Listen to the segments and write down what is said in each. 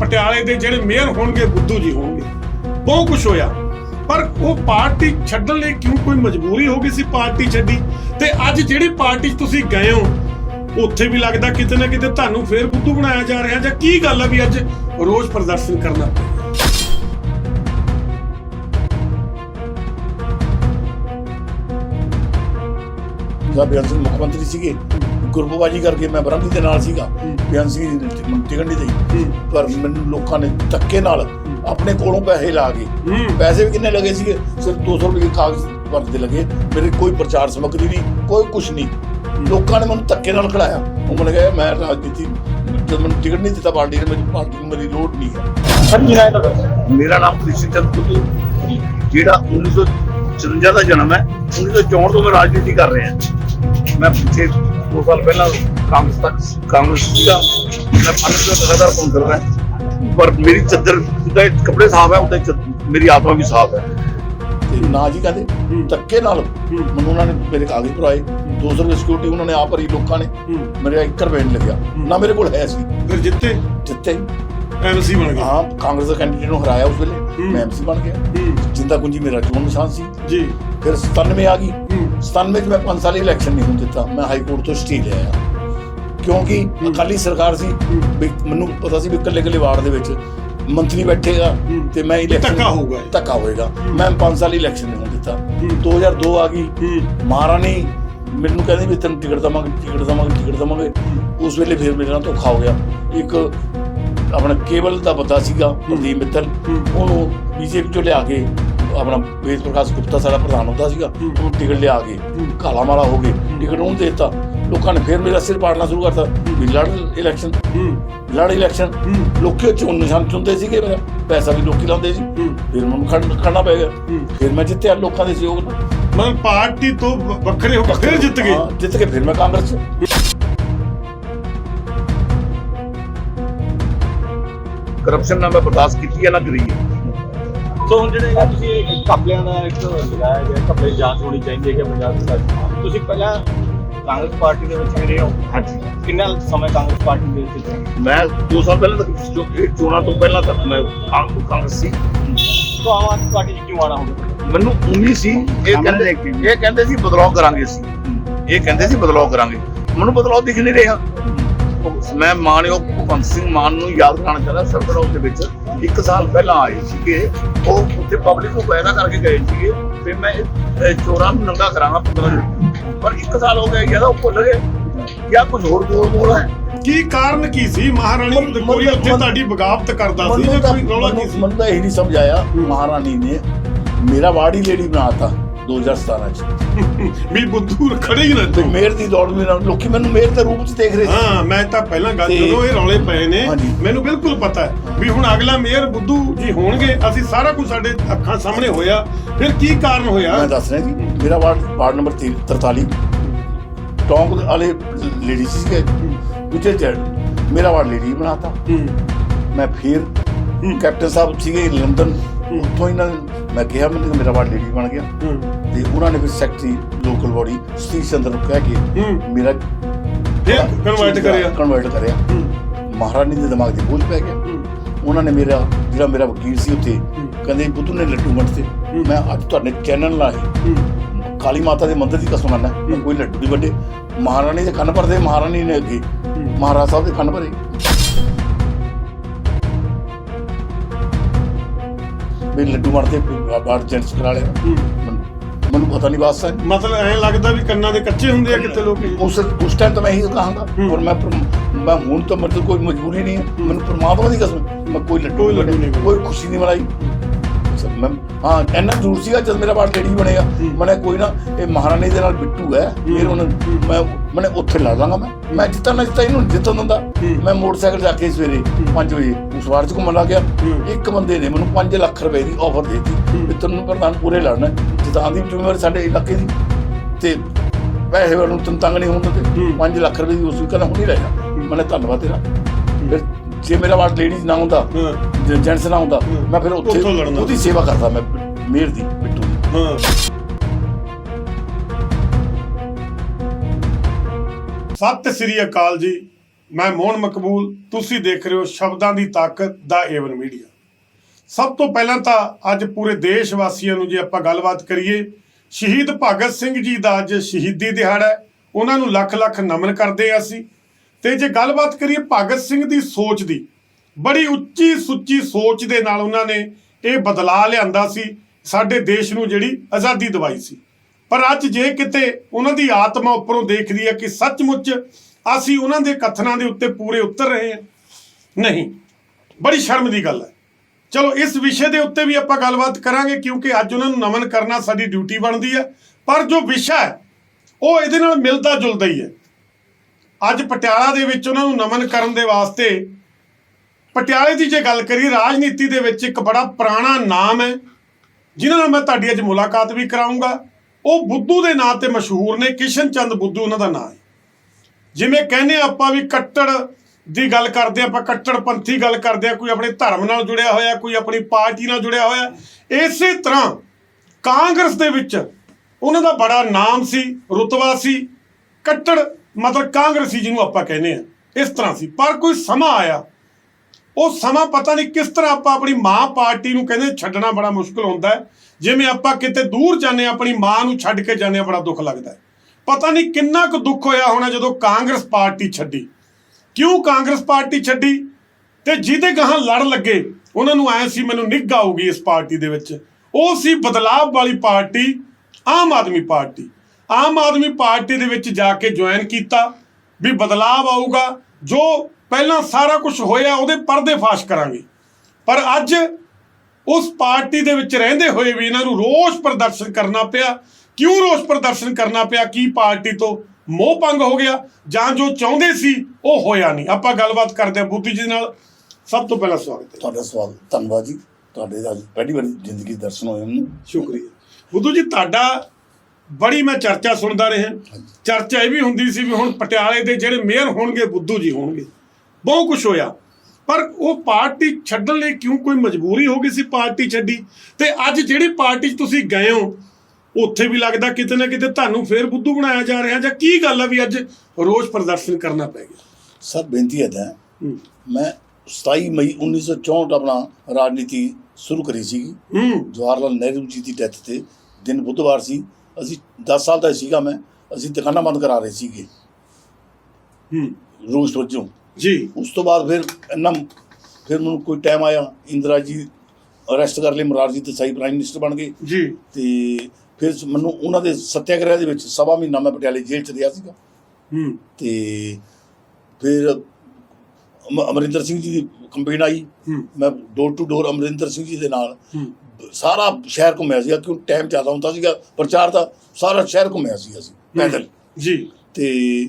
ਪਟਿਆਲੇ ਦੇ ਜਿਹੜੇ ਮੇਅਰ ਹੋਣਗੇ, ਬੁੱਧੂ ਜੀ ਹੋਣਗੇ। ਬਹੁਤ ਕੁਝ ਹੋਇਆ। ਪਰ ਉਹ ਪਾਰਟੀ ਛੱਡਣ ਲਈ ਕਿਉਂ ਕੋਈ ਮਜਬੂਰੀ ਹੋ ਗਈ ਸੀ ਪਾਰਟੀ ਛੱਡੀ? ਤੇ ਅੱਜ ਜਿਹੜੀ ਪਾਰਟੀ 'ਚ ਤੁਸੀਂ ਗਏ ਹੋ, ਉੱਥੇ ਵੀ ਲੱਗਦਾ ਕਿਤੇ ਨਾ ਕਿਤੇ ਤੁਹਾਨੂੰ ਫੇਰ ਬੁੱਧੂ ਬਣਾਇਆ ਜਾ ਰਿਹਾ ਜਾਂ ਕੀ ਗੱਲ ਆ ਵੀ ਅੱਜ ਰੋਜ਼ ਪ੍ਰਦਰਸ਼ਨ ਕਰਨਾ? ਦਾ ਬਿਆਨ ਮੁੱਖ ਮੰਤਰੀ ਸੀਗੇ? ਗੁਰਬਵਾਜੀ ਕਰਕੇ ਮੈਂ ਬ੍ਰਹਮੀ ਦੇ ਨਾਲ ਸੀਗਾ ਬਿਆਨ ਸਿੰਘ ਟਿਕਣ ਨਹੀਂ ਦੇਈ। ਪਰ ਮੈਨੂੰ ਲੋਕਾਂ ਨੇ ਧੱਕੇ ਨਾਲ ਆਪਣੇ ਕੋਲੋਂ ਪੈਸੇ ਲਾ ਕੇ ਪੈਸੇ ਵੀ ਕਿੰਨੇ ਲੱਗੇ ਸੀਗੇ? ਸਿਰਫ 200 ਰੁਪਏ ਕਾਗਜ਼ ਵਰਤੇ ਲੱਗੇ। ਮੇਰੇ ਕੋਈ ਪ੍ਰਚਾਰ ਸਮੱਗਰੀ ਨਹੀਂ ਕੋਈ ਕੁਝ ਨਹੀਂ। ਲੋਕਾਂ ਨੇ ਮੈਨੂੰ ਧੱਕੇ ਨਾਲ ਖੜਾਇਆ ਉਹ ਮੈਨੂੰ ਕਿਹਾ ਮੈਂ ਰਾਜਨੀਤੀ ਜਦ ਮੈਨੂੰ ਟਿਕਟ ਨਹੀਂ ਦਿੱਤਾ ਪਾਰਟੀ ਨੇ ਮੇਰੀ ਪਾਰਟੀ ਨੂੰ ਮੇਰੀ ਲੋੜ ਨਹੀਂ ਹੈ। ਸਰ ਰਾਏ ਤੁਹਾਡਾ? ਮੇਰਾ ਨਾਮ ਕ੍ਰਿਸ਼ਨ ਚੰਦ ਬੁੱਧੂ ਜਿਹੜਾ 1954 ਦਾ ਜਨਮ ਹੈ 1964 ਤੋਂ ਮੈਂ ਰਾਜਨੀਤੀ ਕਰ ਰਿਹਾ। ਮੈਂ ਪਿੱਛੇ ਦੋ ਸਾਲ ਪਹਿਲਾਂ ਕਾਂਗਰਸ ਤੱਕ ਕਾਂਗਰਸ ਸੀਗਾ। ਮੈਂ ਪੰਜ ਦਾ ਲਗਾਤਾਰ ਕੰਮ ਕਰ ਰਿਹਾ ਪਰ ਮੇਰੀ ਚੱਦਰ ਜਿੱਦਾਂ ਕੱਪੜੇ ਸਾਫ਼ ਹੈ ਉਦਾਂ ਮੇਰੀ ਆਤਮਾ ਵੀ ਸਾਫ਼ ਹੈ। ਤੇ ਨਾ ਜੀ ਕਹਿੰਦੇ ਧੱਕੇ ਨਾਲ ਮੈਨੂੰ ਉਹਨਾਂ ਨੇ ਮੇਰੇ ਕਾਗਜ਼ ਭਰਾਏ। 200 ਰੁਪਏ ਸਿਕਿਉਰਿਟੀ ਉਹਨਾਂ ਨੇ ਆਪ ਭਰੀ ਲੋਕਾਂ ਨੇ। ਮੇਰੇ 1 ਰੁਪਏ ਨਹੀਂ ਲੱਗਿਆ। ਨਾ ਮੇਰੇ ਕੋਲ ਹੈ ਸੀ। ਫਿਰ ਜਿੱਤੇ? ਜਿੱਤੇ। ਐਮਸੀ ਬਣ ਗਏ। ਹਾਂ ਕਾਂਗਰਸ ਦੇ ਕੈਂਡੀਡੇਟ ਨੂੰ ਹਰਾਇਆ ਉਸ ਵੇਲੇ। ਮੈਂ ਐਮਸੀ ਬਣ ਗਿਆ। ਜਿੰਦਾ ਕੁੰਜੀ ਮੇਰਾ ਚੋਣ ਨਿਸ਼ਾਨ ਸੀ। ਜੀ। ਫਿਰ 97 ਆ ਗਈ। ਹੂੰ। 97 ਚ ਮੈਂ 5 ਸਾਲ ਇਲੈਕਸ਼ਨ ਨਹੀਂ ਹੋਣ ਦਿੱਤਾ। ਮੈਂ ਹਾਈ ਕੋਰਟ ਤੋਂ ਸਟੇ ਲਿਆ ਕਿਉਂਕਿ ਅਕਾਲੀ ਸਰਕਾਰ ਸੀ। ਮੈਨੂੰ ਪਤਾ ਸੀ ਵੀ ਇਕੱਲੇ ਇਕੱਲੇ ਵਾਰਡ ਦੇ ਵਿੱਚ ਮੰਤਰੀ ਬੈਠੇਗਾ। ਤੇ ਮੈਂ ਇਲੈਕਸ਼ਨ ਧੱਕਾ ਹੋਊਗਾ। ਧੱਕਾ ਹੋਏਗਾ। ਮੈਂ 5 ਸਾਲ ਇਲੈਕਸ਼ਨ ਨਹੀਂ ਹੋਣ ਦਿੱਤਾ। ਹੂੰ। 2002 ਆ ਗਈ। ਮਹਾਰਾਣੀ ਮੈਨੂੰ ਕਹਿੰਦੇ ਵੀ ਤੈਨੂੰ ਟਿਕਟ ਦਵਾਂਗੇ ਟਿਕਟ ਦਵਾਂਗੇ ਟਿਕਟ ਦਵਾਂਗੇ। ਉਸ ਵੇਲੇ ਫਿਰ ਮੇਰੇ ਨਾਲ ਧੋਖਾ ਹੋ ਗਿਆ। ਇੱਕ ਆਪਣਾ ਕੇਬਲ ਦਾ ਬੰਦਾ ਸੀਗਾ ਪ੍ਰਦੀਪ ਮਿੱਤਲ। ਹੂੰ। ਉਹਨੂੰ ਬੀਜੇਪੀ ਚੋਂ ਲਿਆ ਕੇ ਆਪਣਾ ਵੇਦ ਪ੍ਰਕਾਸ਼ ਗੁਪਤਾ ਸਾਡਾ ਪ੍ਰਧਾਨ ਹੁੰਦਾ ਸੀਗਾ ਹੂੰ। ਉਹਨੂੰ ਟਿਕਟ ਲਿਆ ਕੇ ਕਾਲਾ ਮਾਲਾ ਹੋ ਗਏ। ਟਿਕਟ ਉਹਨੂੰ ਦੇ ਦਿੱਤਾ। ਲੋਕਾਂ ਨੇ ਫਿਰ ਮੇਰਾ ਸਿਰ ਪਾੜਨਾ ਸ਼ੁਰੂ ਕਰਤਾ ਵੀ ਲੜ ਇਲੈਕਸ਼ਨ ਲੜ ਇਲੈਕਸ਼ਨ। ਲੋਕੀ ਚੋਣ ਨਿਸ਼ਾਨ ਚੁੰਦੇ ਸੀਗੇ ਮੇਰਾ ਪੈਸਾ ਵੀ ਲੋਕੀ ਲਾਉਂਦੇ ਸੀ। ਫਿਰ ਮੈਨੂੰ ਖੜ- ਖੜਨਾ ਪੈ ਗਿਆ। ਫਿਰ ਮੈਂ ਜਿੱਤਿਆ ਲੋਕਾਂ ਦੇ ਸਹਿਯੋਗ ਨਾਲ। ਮਤਲਬ ਪਾਰਟੀ ਤੋਂ ਵੱਖਰੇ ਹੋ ਕੇ ਫਿਰ ਜਿੱਤ ਗਏ। ਜਿੱਤ ਕੇ ਫਿਰ ਮੈਂ ਕਾਂਗਰਸ ਕਰਪਸ਼ਨ ਨਾਲ ਮੈਂ ਬਰਦਾਸ਼ਤ ਕੀਤੀ ਹੈ ਨਾ ਕਰੀ ਹੈ ਸੋ ਹੁਣ ਜਿਹੜੇ ਇਹ ਤੁਸੀਂ ਇਹ ਘਪਲਿਆਂ ਦਾ ਇੱਕ ਲਗਾਇਆ ਗਿਆ ਘਪਲੇ ਦੀ ਜਾਂਚ ਹੋਣੀ ਚਾਹੀਦੀ ਹੈ ਕਿ ਪੰਜਾਬ ਸਰਕਾਰ। ਤੁਸੀਂ ਪਹਿਲਾਂ ਕਾਂਗਰਸ ਪਾਰਟੀ ਦੇ ਵਿੱਚ ਵੀ ਰਹੇ ਹੋ। ਹਾਂਜੀ। ਕਿੰਨਾ ਸਮਾਂ ਕਾਂਗਰਸ ਪਾਰਟੀ ਦੇ ਵਿੱਚ ਰਹੇ? ਮੈਂ 2 ਸਾਲ ਪਹਿਲਾਂ ਤੱਕ ਜੋ ਇਹ ਚੋਣਾਂ ਤੋਂ ਪਹਿਲਾਂ ਤੱਕ ਮੈਂ ਕਾਂ- ਕਾਂਗਰਸ ਸੀ। ਸੋ ਆਮ ਆਦਮੀ ਪਾਰਟੀ 'ਚ ਕਿਉਂ ਆਣਾ ਹੋਵੇ ਮੈਨੂੰ ਉਮੀਦ ਸੀ ਇਹ ਕਹਿੰਦੇ ਇਹ ਕਹਿੰਦੇ ਸੀ ਬਦਲਾਅ ਕਰਾਂਗੇ ਅਸੀਂ। ਇਹ ਕਹਿੰਦੇ ਸੀ ਬਦਲਾਅ ਕਰਾਂਗੇ। ਮੈਨੂੰ ਬਦਲਾਅ ਦਿਖ ਨਹੀਂ ਰਿਹਾ। ਮੈਂ ਮਾਨਯੋਗ ਭਗਵੰਤ ਸਿੰਘ ਮਾਨ ਨੂੰ ਯਾਦ ਕਰਾਉਣਾ ਚਾਹੁੰਦਾ ਸਰਕੜੋਂ ਦੇ ਵਿੱਚ। ਇੱਕ ਸਾਲ ਪਹਿਲਾਂ ਆਏ ਸੀਗੇ। ਉਹ ਉੱਥੇ ਪਬਲਿਕ ਨੂੰ ਪੈਦਾ ਕਰਕੇ ਗਏ ਸੀਗੇ ਫਿਰ ਮੈਂ ਚੋਰਾਂ ਨੂੰ ਨੰਗਾ ਕਰਾਂਗਾ 15 ਦਿਨ। ਪਰ ਇੱਕ ਸਾਲ ਹੋ ਗਿਆ ਜਾਂ ਉਹ ਭੁੱਲ ਗਏ। ਜਾਂ ਕੁਝ ਹੋਰ ਗੋਲ ਮੋਲ ਹੈ? ਕੀ ਕਾਰਨ ਕੀ ਸੀ? ਮਹਾਰਾਣੀ ਕੋਈ ਉੱਥੇ ਤੁਹਾਡੀ ਬਗਾਵਤ ਕਰਦਾ ਸੀ ਮੈਨੂੰ ਜਾਂ ਕੋਈ ਰੌਲਾ ਕੀ ਸੀ? ਮੈਨੂੰ ਤਾਂ ਇਹ ਨਹੀਂ ਸਮਝ ਆਇਆ ਮਹਾਰਾਣੀ ਨੇ ਮੇਰਾ ਹੀ ਲੇਡੀ ਬਣਾਤਾ। 2017 ਚ। ਵੀ ਬੁੱਧੂ ਖੜੇ ਹੀ ਨਾ ਤੇ ਮੇਰ ਦੀ ਦੌੜ ਨਾਲ। ਲੋਕੀ ਮੈਨੂੰ ਮੇਰ ਦੇ ਰੂਪ ਚ ਦੇਖ ਰਹੇ ਸੀ। ਹਾਂ ਮੈਂ ਤਾਂ ਪਹਿਲਾਂ ਗੱਲ ਤੇ- ਜਦੋਂ ਇਹ ਰੌਲੇ ਪਏ ਨੇ ਹਾਂਜੀ। ਮੈਨੂੰ ਬਿਲਕੁਲ ਪਤਾ ਹੈ ਵੀ ਹੁਣ ਅਗਲਾ ਮੇਅਰ ਬੁੱਧੂ ਜੀ ਹੋਣਗੇ ਅਸੀਂ ਸਾਰਾ ਕੁਝ ਸਾਡੇ ਅੱਖਾਂ ਸਾਹਮਣੇ ਹੋਇਆ। ਫਿਰ ਕੀ ਕਾਰਨ ਹੋਇਆ? ਮੈਂ ਦੱਸ ਰਿਹਾ ਜੀ ਮੇਰਾ ਵਾਰਡ ਵਾਰਡ ਨੰਬਰ 43 ਟੌਂਕ ਵਾਲੇ ਲੇਡੀ ਸੀਗੇ ਦੂਜੇ ਚ ਮੇਰਾ ਵਾਰਡ ਲੇਡੀ ਬਣਾਤਾ। ਹੂੰ, ਮੈਂ ਫਿਰ ਕੈਪਟਨ ਸਾਹਿਬ ਸੀਗੇ ਲੰਡਨ। ਉੱਥੋਂ ਇਹਨਾਂ ਨੇ- ਮੈਂ ਕਿਹਾ ਮੈਨੂੰ ਮੇਰਾ ਵਾਰਡ ਲੇਡੀ ਬਣ ਗਿਆ। ਤੇ ਉਹਨਾਂ ਨੇ ਫਿਰ secretary local body Satish Chander ਨੂੰ ਕਹਿ ਕੇ। ਮੇਰਾ ਫਿਰ ਕਨਵਰਟ ਕਰਿਆ। ਕਨਵਰਟ ਕਰਿਆ। ਮਹਾਰਾਣੀ ਦੇ ਦਿਮਾਗ 'ਤੇ ਬੋਝ ਪੈ ਗਿਆ। ਉਹਨਾਂ ਨੇ ਮੇਰਾ ਜਿਹੜਾ ਮੇਰਾ ਵਕੀਲ ਸੀ ਉੱਥੇ ਕਹਿੰਦੇ ਬੁੱਧੂ ਨੇ ਲੱਡੂ ਵੰਡਤੇ। ਮੈਂ ਅੱਜ ਤੁਹਾਡੇ ਚੈਨਲ ਲਾਏ ਹੂੰ, ਕਾਲੀ ਮਾਤਾ ਦੇ ਮੰਦਿਰ ਦੀ ਕਸਮ ਮੈਂ ਕੋਈ ਲੱਡੂ ਨਹੀਂ ਵੱਡੇ। ਮਹਾਰਾਣੀ ਦੇ ਕੰਨ ਭਰਦੇ ਮਹਾਰਾਣੀ ਨੇ ਅੱਗੇ। ਮਹਾਰਾਜ ਸਾਹਿਬ ਦੇ ਕੰਨ ਭਰੇ। ਵੀ ਲੱਡੂ ਵੰਡਦੇ ਬਾੜ ਜੈਂਟਸ ਕਰਾ ਲਿਆ। ਹੂੰ। ਮੈਨੂੰ- ਪਤਾ ਨਹੀਂ ਵਾਸਤਾ ਨਹੀਂ। ਮਤਲਬ ਐਂ ਲੱਗਦਾ ਵੀ ਕੰਨਾਂ ਦੇ ਕੱਚੇ ਹੁੰਦੇ ਆ ਕਿਤੇ ਲੋਕ। ਉਸ ਉਸ ਟਾਈਮ ਤਾਂ ਮੈਂ ਇਹੀ ਕਹਾਂਗਾ ਹੂੰ। ਔਰ ਮੈਂ ਮੈਂ ਹੁਣ ਤਾਂ ਤੋਂ ਕੋਈ ਮਜਬੂਰੀ ਨਹੀਂ ਹੈ। ਮੈਨੂੰ ਪਰਮਾਤਮਾ ਦੀ ਕਸਮ ਹੈ, ਮੈਂ ਕੋਈ ਲੱਡੂ ਕੋਈ ਖੁਸ਼ੀ ਨਹੀਂ ਮਨਾਈ ਮੈਂ ਹਾਂ ਇੰਨਾ ਜ਼ਰੂਰ ਸੀਗਾ ਜਦ ਮੇਰਾ ਬਾੜ ਲੇਡੀ ਬਣੇਗਾ। ਮੈਂ ਕੋਈ ਨਾ ਇਹ ਮਹਾਰਾਣੀ ਦੇ ਨਾਲ ਬਿੱਟੂ ਹੈ। ਫਿਰ ਹੁਣ ਮੈਂ ਮੈਂ ਉੱਥੇ ਲੜ ਲਾਂਗਾ ਮੈਂ। ਮੈਂ ਜਿੱਤਾਂ ਨਾ ਜਿੱਤਾਂ ਇਹਨੂੰ ਜਿੱਤਣ ਦਿੰਦਾ। ਮੈਂ ਮੋਟਰਸਾਈਕਲ ਜਾ ਕੇ ਸਵੇਰੇ 5 ਵਜੇ ਉਸ ਵਾਰ ਚ ਘੁੰਮਣ ਲੱਗ ਗਿਆ। ਇੱਕ ਬੰਦੇ ਨੇ ਮੈਨੂੰ 5 ਲੱਖ ਰੁਪਏ ਦੀ ਆਫਰ ਦਿੱਤੀ ਵੀ ਤੈਨੂੰ ਪ੍ਰਧਾਨ ਪੂਰੇ ਲੜਨਾ ਜਿੱਤਾਂ ਦੀ ਜ਼ਿੰਮੇਵਾਰੀ ਸਾਡੇ ਇਲਾਕੇ ਦੀ। ਤੇ ਪੈਸੇ ਵੱਲੋਂ ਤੰਗ ਨਹੀਂ ਹੋਣ ਦਿੰਦੇ। 5 ਲੱਖ ਰੁਪਏ ਦੀ ਉਸ ਵੀ ਕਹਿੰਦਾ ਹੁਣ ਲੈਣਾ ਮੈਨੇ ਧੰਨਵਾਦ ਤੇਰਾ। ਫਿਰ ਜੇ ਮੇਰਾ ਵਾਰਡ ਲੇਡੀਜ਼ ਨਾ ਹੁੰਦਾ ਜੈਂਟਸ ਨਾ ਹੁੰਦਾ ਮੈਂ ਫਿਰ ਉੱਥੇ। ਉਹਦੀ ਸੇਵਾ ਕਰਦਾ ਮੈਂ ਮੇਰ ਦੀ ਬਿੱਟੂ ਦੀ। ਹਾਂ। ਸਤਿ ਸ੍ਰੀ ਅਕਾਲ ਜੀ। ਮੈਂ ਮੋਹਨ ਮਕਬੂਲ ਤੁਸੀਂ ਦੇਖ ਰਹੇ ਹੋ ਸ਼ਬਦਾਂ ਦੀ ਤਾਕਤ ਦਾ ਏਵਨ ਮੀਡੀਆ। ਸਭ ਤੋਂ ਪਹਿਲਾਂ ਤਾਂ ਅੱਜ ਪੂਰੇ ਦੇਸ਼ ਵਾਸੀਆਂ ਨੂੰ ਜੇ ਆਪਾਂ ਗੱਲਬਾਤ ਕਰੀਏ ਸ਼ਹੀਦ ਭਗਤ ਸਿੰਘ ਜੀ ਦਾ ਅੱਜ ਸ਼ਹੀਦੀ ਦਿਹਾੜਾ ਹੈ। ਉਹਨਾਂ ਨੂੰ ਲੱਖ ਲੱਖ ਨਮਨ ਕਰਦੇ ਹਾਂ ਅਸੀਂ। ਤੇ ਜੇ ਗੱਲਬਾਤ ਕਰੀਏ ਭਗਤ ਸਿੰਘ ਦੀ ਸੋਚ ਦੀ, ਬੜੀ ਉੱਚੀ ਸੁੱਚੀ ਸੋਚ ਦੇ ਨਾਲ ਉਹਨਾਂ ਨੇ ਇਹ ਬਦਲਾਅ ਲਿਆਂਦਾ ਸੀ, ਸਾਡੇ ਦੇਸ਼ ਨੂੰ ਜਿਹੜੀ ਆਜ਼ਾਦੀ ਦਿਵਾਈ ਸੀ। ਪਰ ਅੱਜ ਜੇ ਕਿਤੇ ਉਹਨਾਂ ਦੀ ਆਤਮਾ ਉੱਪਰੋਂ ਦੇਖਦੀ ਹੈ ਕਿ ਸੱਚਮੁੱਚ ਅਸੀਂ ਉਹਨਾਂ ਦੇ ਕਥਨਾਂ ਦੇ ਉੱਤੇ ਪੂਰੇ ਉਤਰ ਰਹੇ ਹਾਂ, ਨਹੀਂ, ਬੜੀ ਸ਼ਰਮ ਦੀ ਗੱਲ ਹੈ। ਚਲੋ, ਇਸ ਵਿਸ਼ੇ ਦੇ ਉੱਤੇ ਵੀ ਆਪਾਂ ਗੱਲਬਾਤ ਕਰਾਂਗੇ, ਕਿਉਂਕਿ ਅੱਜ ਉਹਨਾਂ ਨੂੰ ਨਮਨ ਕਰਨਾ ਸਾਡੀ ਡਿਊਟੀ ਬਣਦੀ ਹੈ। ਪਰ ਜੋ ਵਿਸ਼ਾ ਹੈ, ਉਹ ਇਹਦੇ ਨਾਲ ਮਿਲਦਾ ਜੁਲਦਾ ਹੀ ਹੈ। ਅੱਜ ਪਟਿਆਲਾ ਦੇ ਵਿੱਚ ਉਹਨਾਂ ਨੂੰ ਨਮਨ ਕਰਨ ਦੇ ਵਾਸਤੇ ਪਟਿਆਲੇ ਦੀ ਜੇ ਗੱਲ ਕਰੀਏ ਰਾਜਨੀਤੀ ਦੇ ਵਿੱਚ ਇੱਕ ਬੜਾ ਪੁਰਾਣਾ ਨਾਮ ਹੈ ਜਿਨ੍ਹਾਂ ਨਾਲ ਮੈਂ ਤੁਹਾਡੀ ਅੱਜ ਮੁਲਾਕਾਤ ਵੀ ਕਰਾਉਂਗਾ ਉਹ ਬੁੱਧੂ ਦੇ ਨਾਂ ਤੇ ਮਸ਼ਹੂਰ ਨੇ ਕਿਸ਼ਨ ਚੰਦ ਬੁੱਧੂ ਉਹਨਾਂ ਦਾ ਨਾਮ ਹੈ। ਜਿਵੇਂ ਕਹਿੰਦੇ ਹਾਂ ਆਪਾਂ ਵੀ ਕੱਟੜ ਦੀ ਗੱਲ ਕਰਦੇ ਹਾਂ, ਆਪਾਂ ਕੱਟੜਪੰਥੀ ਗੱਲ ਕਰਦੇ ਆ ਕੋਈ ਆਪਣੇ ਧਰਮ ਨਾਲ ਜੁੜਿਆ ਹੋਇਆ ਕੋਈ ਆਪਣੀ ਪਾਰਟੀ ਨਾਲ ਜੁੜਿਆ ਹੋਇਆ। ਇਸੇ ਤਰ੍ਹਾਂ ਕਾਂਗਰਸ ਦੇ ਵਿੱਚ ਉਹਨਾਂ ਦਾ ਬੜਾ ਨਾਮ ਸੀ ਰੁਤਬਾ ਸੀ ਕੱਟੜ। ਮਤਲਬ ਕਾਂਗਰਸੀ ਜਿਹਨੂੰ ਆਪਾਂ ਕਹਿੰਦੇ ਆ ਇਸ ਤਰ੍ਹਾਂ ਸੀ। ਪਰ ਕੋਈ ਸਮਾਂ ਆਇਆ ਉਹ ਸਮਾਂ ਪਤਾ ਨਹੀਂ ਕਿਸ ਤਰ੍ਹਾਂ ਆਪਾਂ ਆਪਣੀ ਮਾਂ ਪਾਰਟੀ ਨੂੰ ਕਹਿੰਦੇ ਛੱਡਣਾ ਬੜਾ ਮੁਸ਼ਕਲ ਹੁੰਦਾ ਹੈ। ਜਿਵੇਂ ਆਪਾਂ ਕਿਤੇ ਦੂਰ ਜਾਂਦੇ ਹਾਂ, ਆਪਣੀ ਮਾਂ ਨੂੰ ਛੱਡ ਕੇ ਜਾਂਦੇ ਹਾਂ, ਬੜਾ ਦੁੱਖ ਲੱਗਦਾ ਹੈ। ਪਤਾ ਨਹੀਂ ਕਿੰਨਾ ਕੁ ਦੁੱਖ ਹੋਇਆ ਹੋਣਾ ਜਦੋਂ ਕਾਂਗਰਸ ਪਾਰਟੀ ਛੱਡੀ। ਕਿਉਂ ਕਾਂਗਰਸ ਪਾਰਟੀ ਛੱਡੀ? ਤੇ ਜਿਹਦੇ ਗਾਹਾਂ ਲੜ ਲੱਗੇ ਉਹਨਾਂ ਨੂੰ ਐ ਸੀ ਮੈਨੂੰ ਨਿੱਘ ਆਊਗੀ ਇਸ ਪਾਰਟੀ ਦੇ ਵਿੱਚ। ਉਹ ਸੀ ਬਦਲਾਵ ਵਾਲੀ party Aam Aadmi party. Aam Aadmi party ਦੇ ਵਿੱਚ ਜਾ ਕੇ ਜੁਆਇਨ ਕੀਤਾ ਵੀ ਬਦਲਾਵ ਆਊਗਾ ਜੋ ਪਹਿਲਾਂ ਸਾਰਾ ਕੁਝ ਹੋਇਆ ਉਹਦੇ ਪਰਦੇ ਫਾਸ਼ ਕਰਾਂਗੇ। ਪਰ ਅੱਜ ਉਸ ਪਾਰਟੀ ਦੇ ਵਿੱਚ ਰਹਿੰਦੇ ਹੋਏ ਵੀ ਇਹਨਾਂ ਨੂੰ ਰੋਸ ਪ੍ਰਦਰਸ਼ਨ ਕਰਨਾ ਪਿਆ। ਕਿਉਂ ਰੋਸ ਪ੍ਰਦਰਸ਼ਨ ਕਰਨਾ ਪਿਆ? ਕੀ ਪਾਰਟੀ ਤੋਂ ਮੋਹ ਭੰਗ ਹੋ ਗਿਆ? ਜਾਂ ਜੋ ਚਾਹੁੰਦੇ ਸੀ ਉਹ ਹੋਇਆ ਨਹੀਂ। ਆਪਾਂ ਗੱਲਬਾਤ ਕਰਦੇ ਹਾਂ ਬੁੱਧੀ ਜੀ ਨਾਲ। ਸਭ ਤੋਂ ਪਹਿਲਾਂ ਸਵਾਗਤ ਹੈ। ਤੁਹਾਡਾ ਸਵਾਲ ਧੰਨਵਾਦ ਜੀ। ਤੁਹਾਡੇ ਦਾ ਪਹਿਲੀ ਵਾਰੀ ਜ਼ਿੰਦਗੀ ਦਰਸ਼ਨ ਹੋਏ ਮੈਨੂੰ ਸ਼ੁਕਰੀਆ। ਬੁੱਧੂ ਜੀ ਤੁਹਾਡਾ ਬੜੀ ਮੈਂ ਚਰਚਾ ਸੁਣਦਾ ਰਿਹਾ। ਚਰਚਾ ਇਹ ਵੀ ਹੁੰਦੀ ਸੀ ਵੀ ਹੁਣ ਪਟਿਆਲੇ ਦੇ ਜਿਹੜੇ ਮੇਅਰ ਹੋਣਗੇ ਬੁੱਧੂ ਜੀ ਹੋਣਗੇ। ਬਹੁਤ ਕੁਝ ਹੋਇਆ। ਪਰ ਉਹ ਪਾਰਟੀ ਛੱਡਣ ਲਈ ਕਿਉਂ ਕੋਈ ਮਜਬੂਰੀ ਹੋ ਗਈ ਸੀ ਪਾਰਟੀ ਛੱਡੀ? ਤੇ ਅੱਜ ਜਿਹੜੀ ਪਾਰਟੀ 'ਚ ਤੁਸੀਂ ਗਏ ਹੋ ਉੱਥੇ ਵੀ ਲੱਗਦਾ ਕਿਤੇ ਨਾ ਕਿਤੇ ਤੁਹਾਨੂੰ ਫੇਰ ਬੁੱਧੂ ਬਣਾਇਆ ਜਾ ਰਿਹਾ ਜਾਂ ਕੀ ਗੱਲ ਆ ਵੀ ਅੱਜ ਰੋਸ ਪ੍ਰਦਰਸ਼ਨ ਕਰਨਾ ਪੈ ਗਿਆ? ਸਭ ਬੇਨਤੀ ਹੈ ਤਾਂ ਮੈਂ 27 ਮਈ 1964 ਆਪਣਾ ਰਾਜਨੀਤੀ ਸ਼ੁਰੂ ਕਰੀ ਹੂੰ। ਜਵਾਹਰ ਲਾਲ ਨਹਿਰੂ ਜੀ ਦੀ ਡੈਥ ਤੇ ਦਿਨ ਬੁੱਧਵਾਰ ਸੀ। ਅਸੀਂ 10 ਸਾਲ ਦਾ ਸੀਗਾ ਮੈਂ ਅਸੀਂ ਦੁਕਾਨਾਂ ਬੰਦ ਕਰਾ ਰਹੇ ਸੀਗੇ। ਹੂੰ। ਰੋਜ਼ ਵਜੋਂ। ਜੀ। ਉਸ ਤੋਂ ਬਾਅਦ ਫਿਰ ਇੰਨਾ ਫਿਰ ਮੈਨੂੰ ਕੋਈ ਟਾਈਮ ਆਇਆ ਇੰਦਰਾ ਜੀ ਅਰੈਸਟ ਕਰ ਲਈ ਮਰਾਰਜੀ ਦੇਸਾਈ ਪ੍ਰਾਈਮ ਮਿਨਿਸਟਰ ਬਣ ਗਏ। ਜੀ। ਤੇ ਫਿਰ ਮੈਨੂੰ ਉਹਨਾਂ ਦੇ ਸੱਤਿਆਗ੍ਰਹਿ ਦੇ ਵਿੱਚ ਸਵਾ ਮਹੀਨਾ ਮੈਂ ਪਟਿਆਲੇ ਜੇਲ੍ਹ ਚ ਰਿਹਾ ਸੀਗਾ। ਹੂੰ। ਤੇ ਫਿਰ ਅਮ- ਅਮਰਿੰਦਰ ਸਿੰਘ ਜੀ ਦੀ ਕੰਪੇਨ ਆਈ। ਮੈਂ door to door Amarinder Singh ji ਦੇ ਨਾਲ ਸਾਰਾ ਸ਼ਹਿਰ ਘੁੰਮਿਆ ਸੀਗਾ ਕਿਉਂ ਟਾਈਮ ਜ਼ਿਆਦਾ ਹੁੰਦਾ ਸੀਗਾ ਪ੍ਰਚਾਰ ਦਾ ਸਾਰਾ ਸ਼ਹਿਰ ਘੁੰਮਿਆ ਸੀ ਅਸੀਂ ਪੈਦਲ। ਜੀ। ਤੇ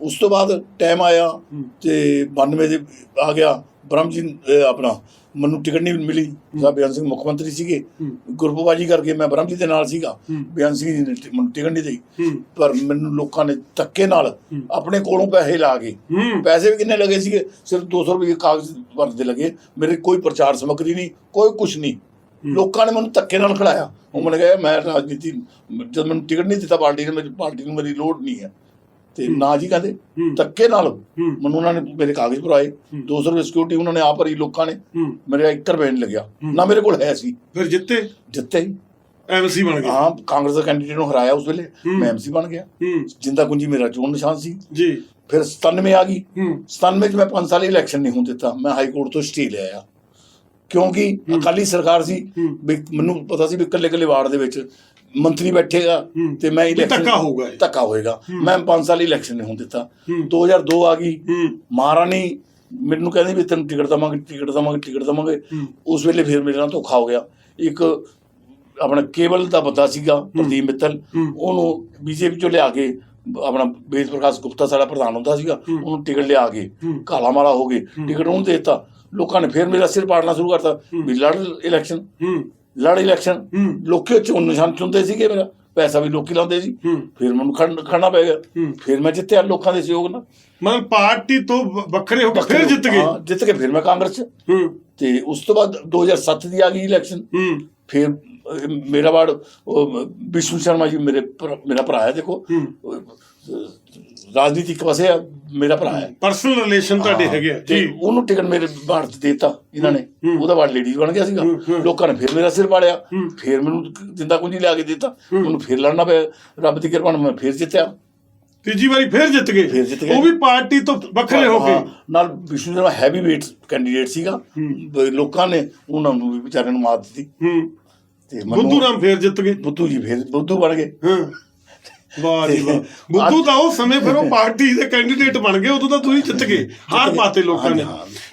ਉਸ ਤੋਂ ਬਾਅਦ ਟਾਈਮ ਆਇਆ ਤੇ 92 ਦੇ ਆ ਗਿਆ ਬ੍ਰਹਮ ਜੀ ਆਪਣਾ ਮੈਨੂੰ ਟਿਕਟ ਨਹੀਂ ਮਿਲੀ ਸਾਹਿਬ ਬਿਆਨ ਸਿੰਘ ਮੁੱਖ ਮੰਤਰੀ ਸੀਗੇ ਹੂੰ। ਗੁਰਪਵਾਜੀ ਕਰਕੇ ਮੈਂ ਬ੍ਰਹਮ ਜੀ ਦੇ ਨਾਲ ਸੀਗਾ। ਬਿਆਨ ਸਿੰਘ ਜੀ ਨੇ ਮੈਨੂੰ ਟਿਕਟ ਨਹੀਂ ਦੇਈ। ਪਰ ਮੈਨੂੰ ਲੋਕਾਂ ਨੇ ਧੱਕੇ ਨਾਲ ਆਪਣੇ ਕੋਲੋਂ ਪੈਸੇ ਲਾ ਹੂੰ। ਪੈਸੇ ਵੀ ਕਿੰਨੇ ਲੱਗੇ ਸੀਗੇ? ਸਿਰਫ 200 ਰੁਪਏ ਕਾਗਜ਼ ਭਰਦੇ ਲੱਗੇ। ਮੇਰੇ ਕੋਈ ਪ੍ਰਚਾਰ ਸਮੱਗਰੀ ਨਹੀਂ ਕੋਈ ਕੁਝ ਨਹੀਂ। ਲੋਕਾਂ ਨੇ ਮੈਨੂੰ ਧੱਕੇ ਨਾਲ ਖੜਾਇਆ। ਉਹ ਮੈਨੂੰ ਕਹੇ ਮੈਂ ਰਾਜਨੀਤੀ ਜਦ ਮੈਨੂੰ ਟਿਕਟ ਨਹੀਂ ਦਿੱਤਾ ਪਾਰਟੀ ਨੇ ਮੇਰੀ ਪਾਰਟੀ ਨੂੰ ਮੇਰੀ ਲੋੜ ਨਹੀਂ ਹੈ। ਤੇ ਨਾ ਜੀ ਕਹਿੰਦੇ। ਧੱਕੇ ਨਾਲ। ਮੈਨੂੰ ਉਹਨਾਂ ਨੇ ਮੇਰੇ ਕਾਗਜ਼ ਭਰਾਏ 200 ਰੁਪਏ ਸਿਕਿਉਰਿਟੀ ਉਹਨਾਂ ਨੇ ਆਪ ਭਰੀ ਲੋਕਾਂ ਨੇ। ਮੇਰੇ 1 ਰੁਪਏ ਨਹੀਂ ਲੱਗਿਆ। ਨਾ ਮੇਰੇ ਕੋਲ ਹੈ ਸੀ। ਫਿਰ ਜਿੱਤੇ? ਜਿੱਤੇ ਐਮਸੀ ਬਣ ਗਏ। ਹਾਂ ਕਾਂਗਰਸ ਦਾ ਕੈਂਡੀਡੇਟ ਨੂੰ ਹਰਾਇਆ ਉਸ ਵੇਲੇ। ਮੈਂ ਐਮਸੀ ਬਣ ਗਿਆ। ਜਿੰਦਾ ਕੁੰਜੀ ਮੇਰਾ ਚੋਣ ਨਿਸ਼ਾਨ ਸੀ। ਜੀ। ਫਿਰ 97 ਆ ਗਈ। ਹੂੰ। 97 ਚ ਮੈਂ 5 ਸਾਲ ਇਲੈਕਸ਼ਨ ਨਹੀਂ ਹੋਣ ਦਿੱਤਾ। ਮੈਂ ਹਾਈ ਕੋਰਟ ਤੋਂ ਸਟੇ ਲਿਆਇਆ ਕਿਉਂਕਿ ਅਕਾਲੀ ਸਰਕਾਰ ਸੀ ਮੈਨੂੰ ਪਤਾ ਸੀ ਵੀ ਇਕੱਲੇ ਇਕੱਲੇ ਵਾਰਡ ਦੇ ਵਿੱਚ ਮੰਤਰੀ ਬੈਠੇਗਾ। ਤੇ ਮੈਂ ਇਲੈਕਸ਼ਨ ਧੱਕਾ ਹੋਊਗਾ। ਧੱਕਾ ਹੋਏਗਾ। ਮੈਂ 5 ਸਾਲ ਇਲੈਕਸ਼ਨ ਨਹੀਂ ਹੋਣ ਦਿੱਤਾ। ਹੂੰ। 2002 ਆ ਗਈ। ਮਹਾਰਾਣੀ ਮੈਨੂੰ ਕਹਿੰਦੀ ਵੀ ਤੈਨੂੰ ਟਿਕਟ ਦਵਾਂਗੇ ਟਿਕਟ ਦਵਾਂਗੇ ਟਿਕਟ ਦਵਾਂਗੇ। ਉਸ ਵੇਲੇ ਫਿਰ ਮੇਰੇ ਨਾਲ ਧੋਖਾ ਹੋ ਗਿਆ। ਇੱਕ ਆਪਣਾ ਕੇਬਲ ਦਾ ਬੰਦਾ ਸੀਗਾ ਪ੍ਰਦੀਪ ਮਿੱਤਲ। ਉਹਨੂੰ ਬੀਜੇਪੀ ਚੋਂ ਲਿਆ ਕੇ ਆਪਣਾ ਵੇਦ ਪ੍ਰਕਾਸ਼ ਗੁਪਤਾ ਸਾਡਾ ਪ੍ਰਧਾਨ ਹੁੰਦਾ ਸੀਗਾ ਉਹਨੂੰ ਟਿਕਟ ਲਿਆ ਕੇ। ਕਾਲਾ ਮਾਲਾ ਹੋ ਗਏ। ਟਿਕਟ ਉਹਨੂੰ ਦੇ ਦਿੱਤਾ। ਲੋਕਾਂ ਨੇ ਫਿਰ ਮੇਰਾ ਸਿਰ ਪਾੜਨਾ ਸ਼ੁਰੂ ਕਰਤਾ ਵੀ ਲੜ ਇਲੈਕਸ਼ਨ ਲੜ ਇਲੈਕਸ਼ਨ। ਲੋਕੀ ਚੋਣ ਨਿਸ਼ਾਨ ਚੁੰਦੇ ਸੀਗੇ ਮੇਰਾ। ਪੈਸਾ ਵੀ ਲੋਕੀ ਲਾਉਂਦੇ ਸੀ। ਫਿਰ ਮੈਨੂੰ ਖੜਨ- ਖੜਨਾ ਪੈ ਗਿਆ। ਫਿਰ ਮੈਂ ਜਿੱਤਿਆ ਲੋਕਾਂ ਦੇ ਸਹਿਯੋਗ ਨਾਲ। ਮਤਲਬ ਪਾਰਟੀ ਤੋਂ ਵੱਖਰੇ ਹੋ ਕੇ ਫਿਰ ਜਿੱਤ ਗਏ? ਹਾਂ, ਜਿੱਤ ਕੇ ਫਿਰ ਮੈਂ ਕਾਂਗਰਸ ਚ। ਤੇ ਉਸ ਤੋਂ ਬਾਅਦ 2007 ਦੀ ਆ ਗਈ ਇਲੈਕਸ਼ਨ ਫਿਰ ਮੇਰਾ ਵਾਰਡ ਵਿਸ਼ਨੂੰ ਸ਼ਰਮਾ ਜੀ ਮੇਰੇ ਮੇਰਾ ਭਰਾ ਹੈ ਦੇਖੋ। ਰਾਜਨੀਤਿਕ ਆ, ਮੇਰਾ ਭਰਾ ਹੈ। ਪਰਸਨਲ ਰਿਲੇਸ਼ਨ ਤੁਹਾਡੇ ਹਾਂ, ਹੈਗੇ ਆ। ਤੇ ਜੀ। ਉਹਨੂੰ ਟਿਕਟ ਮੇਰੇ ਚ ਦੇਤਾ ਇਹਨਾਂ ਨੇ। ਹੂੰ। ਉਹਦਾ ਵਾਰਡ ਲੇਡੀ ਬਣ ਗਿਆ ਸੀਗਾ। ਹੂੰ, ਹੂੰ। ਲੋਕਾਂ ਨੇ ਫਿਰ ਮੇਰਾ ਸਿਰ ਪਾੜਿਆ ਹੂੰ। ਫਿਰ ਮੈਨੂੰ ਜਿੰਦਾ ਕੁੰਜੀ ਲਿਆ ਕੇ ਦਿੱਤਾ। ਉਹਨੂੰ ਫਿਰ ਲੜਨਾ ਪਿਆ। ਰੱਬ ਦੀ ਕਿਰਪਾ ਨਾਲ ਮੈਂ ਫਿਰ ਜਿੱਤਿਆ। ਤੀਜੀ ਵਾਰੀ ਫੇਰ ਜਿੱਤ ਗਏ। ਫਿਰ ਜਿੱਤ ਗਏ। ਉਹ ਵੀ ਪਾਰਟੀ ਤੋਂ ਵੱਖਰੇ ਹੋ ਕੇ। ਹਾਂ, ਨਾਲ Vishnu Sharma heavy weight candidate ਸੀਗਾ ਬ- ਲੋਕਾਂ ਨੇ ਉਹਨਾਂ ਨੂੰ ਵੀ ਵਿਚਾਰਿਆਂ ਨੂੰ ਮਾਤ ਦਿੱਤੀ। ਹੂੰ। ਤੇ ਬੁੱਧੂ ਰਾਮ ਫੇਰ ਜਿੱਤ ਗਏ। ਬੁੱਧੂ ਜੀ ਫਿਰ ਬੁੱਧੂ ਬਣ ਗਏ। ਹਾਂ। ਵਾਹ ਜੀ ਵਾਹ। ਬੁੱਧੂ ਤਾਂ ਉਹ ਸਮੇਂ ਫਿਰ ਉਹ ਪਾਰਟੀ ਦੇ ਕੈਂਡੀਡੇਟ ਬਣ ਗਏ ਉਦੋਂ ਤਾਂ ਤੁਸੀਂ ਜਿੱਤ ਗਏ ਹਾਰ ਪਾਤੇ ਲੋਕਾਂ ਨੇ।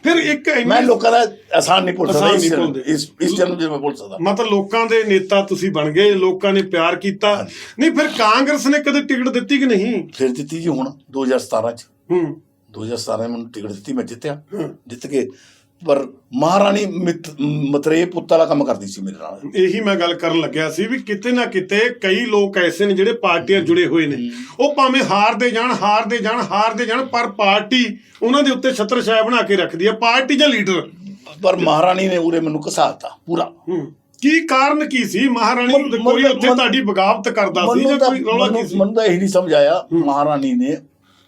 ਫਿਰ ਇੱਕ ਮੈਂ ਲੋਕਾਂ ਦਾ ਆਸਾਨ ਨਹੀਂ ਭੁੱਲ ਸਕਦਾ ਇਸ। ਇਸ ਜਨਮ ਜੇ ਮੈਂ ਭੁੱਲ ਸਕਦਾ। ਮਤਲਬ ਲੋਕਾਂ ਦੇ ਨੇਤਾ ਤੁਸੀਂ ਬਣ ਗਏ ਲੋਕਾਂ ਨੇ ਪਿਆਰ ਕੀਤਾ। ਨਹੀਂ ਫਿਰ ਕਾਂਗਰਸ ਨੇ ਕਦੇ ਟਿਕਟ ਦਿੱਤੀ ਕਿ ਨਹੀਂ? ਫਿਰ ਦਿੱਤੀ ਜੀ ਹੁਣ 2017 ਚ। ਹੂੰ। 2017 ਚ ਮੈਨੂੰ ਟਿਕਟ ਦਿੱਤੀ ਮੈਂ ਜਿੱਤਿਆ। ਜਿੱਤ ਕੇ ਪਰ ਮਹਾਰਾਣੀ ਮਿਤ- ਮਤਰੇ ਪੁੱਤ ਵਾਲਾ ਕੰਮ ਕਰਦੀ ਸੀ ਮੇਰੇ ਨਾਲ। ਇਹੀ ਮੈਂ ਗੱਲ ਕਰਨ ਲੱਗਿਆ ਸੀ ਵੀ ਕਿਤੇ ਨਾ ਕਿਤੇ ਕਈ ਲੋਕ ਐਸੇ ਨੇ ਜਿਹੜੇ ਪਾਰਟੀਆਂ ਜੁੜੇ ਹੋਏ ਨੇ। ਉਹ ਭਾਵੇਂ ਹਾਰਦੇ ਜਾਣ ਹਾਰਦੇ ਜਾਣ ਹਾਰਦੇ ਜਾਣ ਪਰ ਪਾਰਟੀ ਉਹਨਾਂ ਦੇ ਉੱਤੇ ਛਤਰ ਛਾਇਆ ਬਣਾ ਕੇ ਰੱਖਦੀ ਹੈ ਪਾਰਟੀ ਜਾਂ ਲੀਡਰ। ਪਰ ਮਹਾਰਾਣੀ ਨੇ ਉਰੇ ਮੈਨੂੰ ਘਸਾਤਾ ਪੂਰਾ। ਕੀ ਕਾਰਨ ਕੀ ਸੀ? ਮਹਾਰਾਣੀ ਕੋਈ ਉੱਥੇ ਤੁਹਾਡੀ ਬਗਾਵਤ ਕਰਦਾ ਸੀ ਜਾਂ ਕੋਈ ਰੌਲਾ ਕੀ ਸੀ? ਮੈਨੂੰ ਤਾਂ ਇਹ ਨਹੀਂ ਸਮਝ ਆਇਆ ਮਹਾਰਾਣੀ ਨੇ